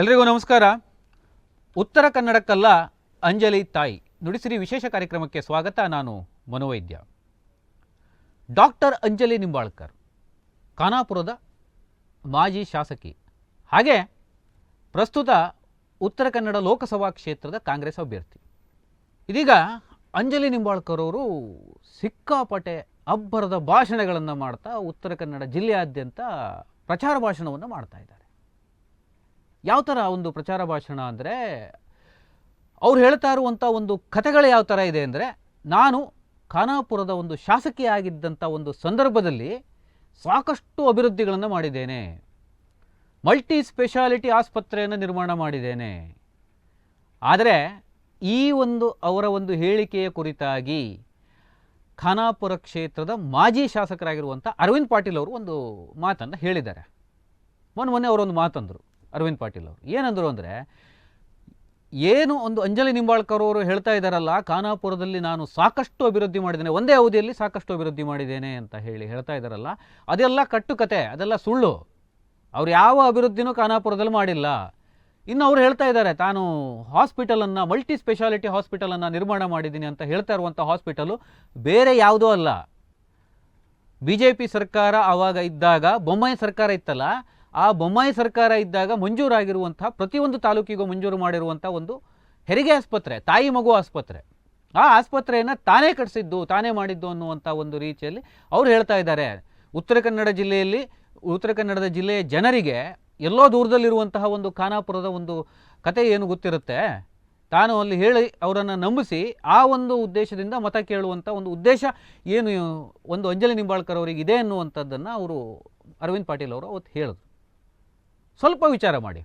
ಎಲ್ರಿಗೂ ನಮಸ್ಕಾರ. ಉತ್ತರ ಕನ್ನಡಕ್ಕಲ್ಲ ಅಂಜಲಿ ತಾಯಿ. ನುಡಿಸಿರಿ ವಿಶೇಷ ಕಾರ್ಯಕ್ರಮಕ್ಕೆ ಸ್ವಾಗತ, ನಾನು ಮನೋವೈದ್ಯ. ಡಾಕ್ಟರ್ ಅಂಜಲಿ ನಿಂಬಾಳ್ಕರ್, ಖಾನಾಪುರದ ಮಾಜಿ ಶಾಸಕಿ. ಹಾಗೆ ಪ್ರಸ್ತುತ ಉತ್ತರ ಕನ್ನಡ ಲೋಕಸಭಾ ಕ್ಷೇತ್ರದ ಕಾಂಗ್ರೆಸ್ ಅಭ್ಯರ್ಥಿ. ಇದೀಗ ಅಂಜಲಿ ನಿಂಬಾಳ್ಕರ್ ಅವರು ಸಿಕ್ಕಾಪಟೆ ಅಬ್ಬರದ ಭಾಷಣಗಳನ್ನು ಮಾಡ್ತಾ ಉತ್ತರ ಕನ್ನಡ ಜಿಲ್ಲೆಯಾದ್ಯಂತ ಪ್ರಚಾರ ಭಾಷಣವನ್ನು ಮಾಡ್ತಾ ಇದ್ದಾರೆ. ಯಾವ ಥರ ಒಂದು ಪ್ರಚಾರ ಭಾಷಣ ಅಂದರೆ, ಅವ್ರು ಹೇಳ್ತಾ ಇರುವಂಥ ಒಂದು ಕಥೆಗಳು ಯಾವ ಥರ ಇದೆ ಅಂದರೆ, ನಾನು ಖಾನಾಪುರದ ಒಂದು ಶಾಸಕಿಯಾಗಿದ್ದಂಥ ಒಂದು ಸಂದರ್ಭದಲ್ಲಿ ಸಾಕಷ್ಟು ಅಭಿವೃದ್ಧಿಗಳನ್ನು ಮಾಡಿದ್ದೇನೆ. ಮಲ್ಟಿ ಸ್ಪೆಷಾಲಿಟಿ ಆಸ್ಪತ್ರೆಯನ್ನು ನಿರ್ಮಾಣ ಮಾಡಿದ್ದೇನೆ. ಆದರೆ ಈ ಒಂದು ಅವರ ಒಂದು ಹೇಳಿಕೆಯ ಕುರಿತಾಗಿ ಖಾನಾಪುರ ಕ್ಷೇತ್ರದ ಮಾಜಿ ಶಾಸಕರಾಗಿರುವಂಥ ಅರವಿಂದ್ ಪಾಟೀಲ್ ಅವರು ಒಂದು ಮಾತನ್ನು ಹೇಳಿದ್ದಾರೆ. ಮೊನ್ನೆ ಮೊನ್ನೆ ಅವರೊಂದು ಮಾತಂದರು. ಅರವಿಂದ್ ಪಾಟೀಲ್ ಅವರು. ಏನಂದರು ಅಂದರೆ, ಏನು ಒಂದು ಅಂಜಲಿ ನಿಂಬಾಳ್ಕರ್ ಅವರು ಹೇಳ್ತಾ ಇದ್ದಾರಲ್ಲ ಖಾನಾಪುರದಲ್ಲಿ ನಾನು ಸಾಕಷ್ಟು ಅಭಿವೃದ್ಧಿ ಮಾಡಿದ್ದೇನೆ, ಒಂದೇ ಅವಧಿಯಲ್ಲಿ ಸಾಕಷ್ಟು ಅಭಿವೃದ್ಧಿ ಮಾಡಿದ್ದೇನೆ ಅಂತ ಹೇಳಿ ಹೇಳ್ತಾ ಇದ್ದಾರಲ್ಲ ಅದೆಲ್ಲ ಕಟ್ಟುಕತೆ, ಅದೆಲ್ಲ ಸುಳ್ಳು. ಅವ್ರು ಯಾವ ಅಭಿವೃದ್ಧಿನೂ ಖಾನಾಪುರದಲ್ಲಿ ಮಾಡಿಲ್ಲ. ಇನ್ನು ಅವ್ರು ಹೇಳ್ತಾ ಇದ್ದಾರೆ ತಾನು ಹಾಸ್ಪಿಟಲನ್ನು, ಮಲ್ಟಿ ಸ್ಪೆಷಾಲಿಟಿ ಹಾಸ್ಪಿಟಲನ್ನು ನಿರ್ಮಾಣ ಮಾಡಿದ್ದೀನಿ ಅಂತ ಹೇಳ್ತಾ ಇರುವಂಥ ಹಾಸ್ಪಿಟಲು ಬೇರೆ ಯಾವುದೂ ಅಲ್ಲ. ಬಿ ಸರ್ಕಾರ ಆವಾಗ ಇದ್ದಾಗ, ಬೊಮ್ಮಾಯಿ ಸರ್ಕಾರ ಇತ್ತಲ್ಲ ಆ ಬೊಮ್ಮಾಯಿ ಸರ್ಕಾರ ಇದ್ದಾಗ ಮಂಜೂರಾಗಿರುವಂಥ ಪ್ರತಿಯೊಂದು ತಾಲೂಕಿಗೂ ಮಂಜೂರು ಮಾಡಿರುವಂಥ ಒಂದು ಹೆರಿಗೆ ಆಸ್ಪತ್ರೆ, ತಾಯಿ ಮಗು ಆಸ್ಪತ್ರೆ. ಆ ಆಸ್ಪತ್ರೆಯನ್ನು ತಾನೇ ಕಟ್ಟಿಸಿದ್ದು ತಾನೇ ಮಾಡಿದ್ದು ಅನ್ನುವಂಥ ಒಂದು ರೀತಿಯಲ್ಲಿ ಅವ್ರು ಹೇಳ್ತಾ ಇದ್ದಾರೆ. ಉತ್ತರ ಕನ್ನಡ ಜಿಲ್ಲೆಯಲ್ಲಿ, ಉತ್ತರ ಕನ್ನಡದ ಜಿಲ್ಲೆಯ ಜನರಿಗೆ ಎಲ್ಲೋ ದೂರದಲ್ಲಿರುವಂತಹ ಒಂದು ಖಾನಾಪುರದ ಒಂದು ಕತೆ ಏನು ಗೊತ್ತಿರುತ್ತೆ? ತಾನು ಅಲ್ಲಿ ಹೇಳಿ ಅವರನ್ನು ನಂಬಿಸಿ ಆ ಒಂದು ಉದ್ದೇಶದಿಂದ ಮತ ಕೇಳುವಂಥ ಒಂದು ಉದ್ದೇಶ ಏನು, ಒಂದು ಅಂಜಲಿ ನಿಂಬಾಳ್ಕರ್ ಅವರಿಗೆ ಇದೆ ಅನ್ನುವಂಥದ್ದನ್ನು ಅವರು ಅರವಿಂದ್ ಪಾಟೀಲ್ ಅವರು ಅವತ್ತು ಹೇಳಿದ್ರು. ಸ್ವಲ್ಪ ವಿಚಾರ ಮಾಡಿ.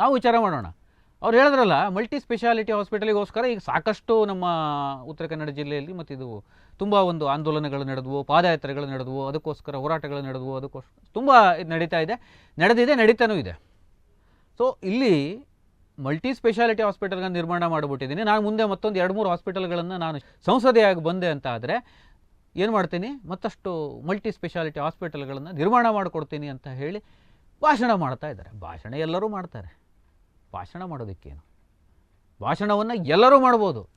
ನಾವು ವಿಚಾರ ಮಾಡೋಣ. ಅವ್ರು ಹೇಳಿದ್ರಲ್ಲ ಮಲ್ಟಿ ಸ್ಪೆಷಾಲಿಟಿ ಹಾಸ್ಪಿಟಲಿಗೋಸ್ಕರ ಈಗ ಸಾಕಷ್ಟು ನಮ್ಮ ಉತ್ತರ ಕನ್ನಡ ಜಿಲ್ಲೆಯಲ್ಲಿ ಮತ್ತು ಇದು ತುಂಬ ಒಂದು ಆಂದೋಲನಗಳು ನಡೆದವು, ಪಾದಯಾತ್ರೆಗಳು ನಡೆದವು, ಅದಕ್ಕೋಸ್ಕರ ಹೋರಾಟಗಳು ನಡೆದವು ಅದಕ್ಕೋಸ್ಕರ ತುಂಬ ಇದು ನಡೀತಾ ಇದೆ. ನಡೆದಿದೆ, ನಡೀತಾನೂ ಇದೆ. ಸೊ ಇಲ್ಲಿ ಮಲ್ಟಿ ಸ್ಪೆಷಾಲಿಟಿ ಹಾಸ್ಪಿಟಲ್ಗಳನ್ನ ನಿರ್ಮಾಣ ಮಾಡಿಬಿಟ್ಟಿದ್ದೀನಿ. ನಾನು ಮುಂದೆ ಮತ್ತೊಂದು ಎರಡು ಮೂರು ಹಾಸ್ಪಿಟಲ್ಗಳನ್ನು ನಾನು ಸಂಸದೆಯಾಗಿ ಬಂದೆ ಅಂತ ಆದರೆ ಏನು ಮಾಡ್ತೀನಿ? ಮತ್ತಷ್ಟು ಮಲ್ಟಿ ಸ್ಪೆಷಾಲಿಟಿ ಹಾಸ್ಪಿಟಲ್ಗಳನ್ನು ನಿರ್ಮಾಣ ಮಾಡಿಕೊಡ್ತೀನಿ ಅಂತ ಹೇಳಿ ಭಾಷಣ ಮಾಡ್ತಾ ಇದ್ದಾರೆ. ಭಾಷಣ ಎಲ್ಲರೂ ಮಾಡ್ತಾರೆ. ಭಾಷಣ ಮಾಡೋದಕ್ಕೇನು? ಭಾಷಣವನ್ನು ಎಲ್ಲರೂ ಮಾಡ್ಬೋದು.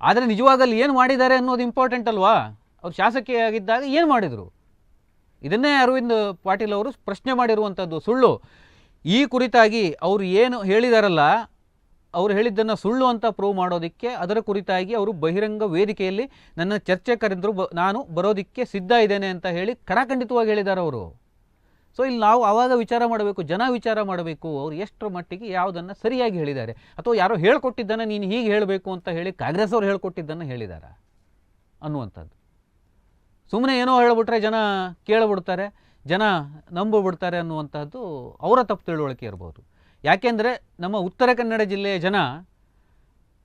ಆದರೆ ನಿಜವಾಗಲ್ಲಿ ಏನು ಮಾಡಿದ್ದಾರೆ ಅನ್ನೋದು ಇಂಪಾರ್ಟೆಂಟ್ ಅಲ್ವಾ? ಅವ್ರು ಶಾಸಕಿಯಾಗಿದ್ದಾಗ ಏನು ಮಾಡಿದರು? ಇದನ್ನೇ ಅರವಿಂದ್ ಪಾಟೀಲ್ ಅವರು ಪ್ರಶ್ನೆ ಮಾಡಿರುವಂಥದ್ದು ಸುಳ್ಳು. ಈ ಕುರಿತಾಗಿ ಅವರು ಏನು ಹೇಳಿದಾರಲ್ಲ, ಅವರು ಹೇಳಿದ್ದನ್ನು ಸುಳ್ಳು ಅಂತ ಪ್ರೂವ್ ಮಾಡೋದಕ್ಕೆ ಅದರ ಕುರಿತಾಗಿ ಅವರು ಬಹಿರಂಗ ವೇದಿಕೆಯಲ್ಲಿ ನನ್ನ ಚರ್ಚೆ ಕರೆದ್ರು, ಬ, ನಾನು ಬರೋದಕ್ಕೆ ಸಿದ್ಧ ಇದ್ದೇನೆ ಅಂತ ಹೇಳಿ ಕಡಾಖಂಡಿತವಾಗಿ ಹೇಳಿದ್ದಾರೆ ಅವರು ಸೊ ಇಲ್ಲಿ ನಾವು ಆವಾಗ ವಿಚಾರ ಮಾಡಬೇಕು, ಜನ ವಿಚಾರ ಮಾಡಬೇಕು, ಅವ್ರು ಎಷ್ಟರ ಮಟ್ಟಿಗೆ ಯಾವುದನ್ನು ಸರಿಯಾಗಿ ಹೇಳಿದ್ದಾರೆ. ಅಥವಾ ಯಾರೋ ಹೇಳ್ಕೊಟ್ಟಿದ್ದನ್ನು ನೀನು ಹೀಗೆ ಹೇಳಬೇಕು ಅಂತ ಹೇಳಿ ಕಾಂಗ್ರೆಸ್ ಅವ್ರು ಹೇಳ್ಕೊಟ್ಟಿದ್ದನ್ನು ಹೇಳಿದಾರ? ಅನ್ನುವಂಥದ್ದು. ಸುಮ್ಮನೆ ಏನೋ ಹೇಳ್ಬಿಟ್ರೆ ಜನ ಕೇಳಿಬಿಡ್ತಾರೆ, ಜನ ನಂಬಿಬಿಡ್ತಾರೆ ಅನ್ನುವಂಥದ್ದು ಅವರ ತಪ್ಪು ತಿಳುವಳಿಕೆ ಇರ್ಬೋದು. ಯಾಕೆಂದರೆ ನಮ್ಮ ಉತ್ತರ ಕನ್ನಡ ಜಿಲ್ಲೆಯ ಜನ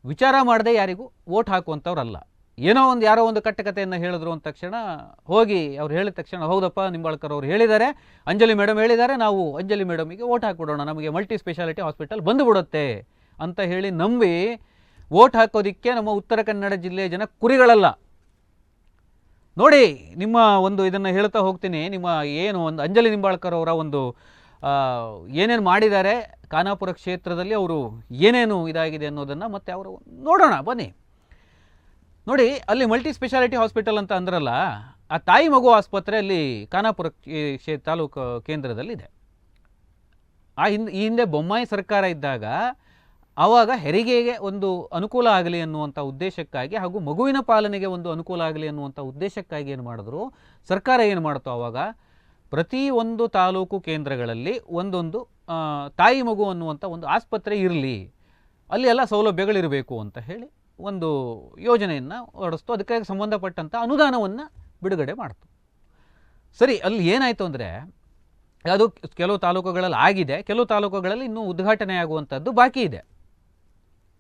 ವಿಚಾರ ಮಾಡದೆ ಯಾರಿಗೂ ವೋಟ್ ಹಾಕುವಂಥವ್ರಲ್ಲ. ಏನೋ ಒಂದು ಯಾರೋ ಒಂದು ಕಟ್ಟಕತೆಯನ್ನು ಹೇಳಿದ್ರು ಅಂದ ತಕ್ಷಣ ಹೋಗಿ ಅವ್ರು ಹೇಳಿದ ತಕ್ಷಣ, ಹೌದಪ್ಪ, ನಿಂಬಾಳ್ಕರ್ ಅವ್ರು ಹೇಳಿದ್ದಾರೆ. ಅಂಜಲಿ ಮೇಡಮ್ ಹೇಳಿದ್ದಾರೆ. ನಾವು ಅಂಜಲಿ ಮೇಡಮಿಗೆ ಓಟ್ ಹಾಕ್ಬಿಡೋಣ. ನಮಗೆ ಮಲ್ಟಿ ಸ್ಪೆಷಾಲಿಟಿ ಹಾಸ್ಪಿಟಲ್ ಬಂದುಬಿಡುತ್ತೆ. ಅಂತ ಹೇಳಿ ನಂಬಿ ಓಟ್ ಹಾಕೋದಿಕ್ಕೆ ನಮ್ಮ ಉತ್ತರ ಕನ್ನಡ ಜಿಲ್ಲೆಯ ಜನ ಕುರಿಗಳಲ್ಲ. ನೋಡಿ, ನಿಮ್ಮ ಒಂದು ಇದನ್ನು ಹೇಳ್ತಾ ಹೋಗ್ತೀನಿ. ನಿಮ್ಮ ಏನು ಒಂದು ಅಂಜಲಿ ನಿಂಬಾಳ್ಕರ್ ಅವರ ಒಂದು ಏನೇನು ಮಾಡಿದ್ದಾರೆ, ಖಾನಾಪುರ ಕ್ಷೇತ್ರದಲ್ಲಿ ಅವರು ಏನೇನು ಇದಾಗಿದೆ ಅನ್ನೋದನ್ನು ಮತ್ತೆ ಅವರು ನೋಡೋಣ. ಬನ್ನಿ. ನೋಡಿ, ಅಲ್ಲಿ ಮಲ್ಟಿ ಸ್ಪೆಷಾಲಿಟಿ ಹಾಸ್ಪಿಟಲ್ ಅಂತ ಅಂದ್ರಲ್ಲ, ಆ ತಾಯಿ ಮಗು ಆಸ್ಪತ್ರೆ ಅಲ್ಲಿ ಖಾನಾಪುರ ತಾಲೂಕು ಕೇಂದ್ರದಲ್ಲಿದೆ. ಆ ಹಿಂದೆ, ಈ ಹಿಂದೆ ಬೊಮ್ಮಾಯಿ ಸರ್ಕಾರ ಇದ್ದಾಗ ಆವಾಗ ಹೆರಿಗೆಗೆ ಒಂದು ಅನುಕೂಲ ಆಗಲಿ ಅನ್ನುವಂಥ ಉದ್ದೇಶಕ್ಕಾಗಿ ಹಾಗೂ ಮಗುವಿನ ಪಾಲನೆಗೆ ಒಂದು ಅನುಕೂಲ ಆಗಲಿ ಅನ್ನುವಂಥ ಉದ್ದೇಶಕ್ಕಾಗಿ ಏನು ಮಾಡಿದ್ರು? ಸರ್ಕಾರ ಏನು ಮಾಡ್ತು ಆವಾಗ ಪ್ರತಿ ಒಂದು ತಾಲೂಕು ಕೇಂದ್ರಗಳಲ್ಲಿ ಒಂದೊಂದು ತಾಯಿ ಮಗು ಅನ್ನುವಂಥ ಒಂದು ಆಸ್ಪತ್ರೆ ಇರಲಿ, ಅಲ್ಲಿ ಎಲ್ಲ ಸೌಲಭ್ಯಗಳಿರಬೇಕು ಅಂತ ಹೇಳಿ ಒಂದು ಯೋಜನೆಯನ್ನು ಹೊರಡಿಸ್ತು. ಅದಕ್ಕೆ ಸಂಬಂಧಪಟ್ಟಂಥ ಅನುದಾನವನ್ನು ಬಿಡುಗಡೆ ಮಾಡ್ತು. ಸರಿ, ಅಲ್ಲಿ ಏನಾಯಿತು ಅಂದರೆ, ಅದು ಕೆಲವು ತಾಲೂಕುಗಳಲ್ಲಿ ಆಗಿದೆ. ಕೆಲವು ತಾಲೂಕುಗಳಲ್ಲಿ ಇನ್ನೂ ಉದ್ಘಾಟನೆ ಆಗುವಂಥದ್ದು ಬಾಕಿ ಇದೆ.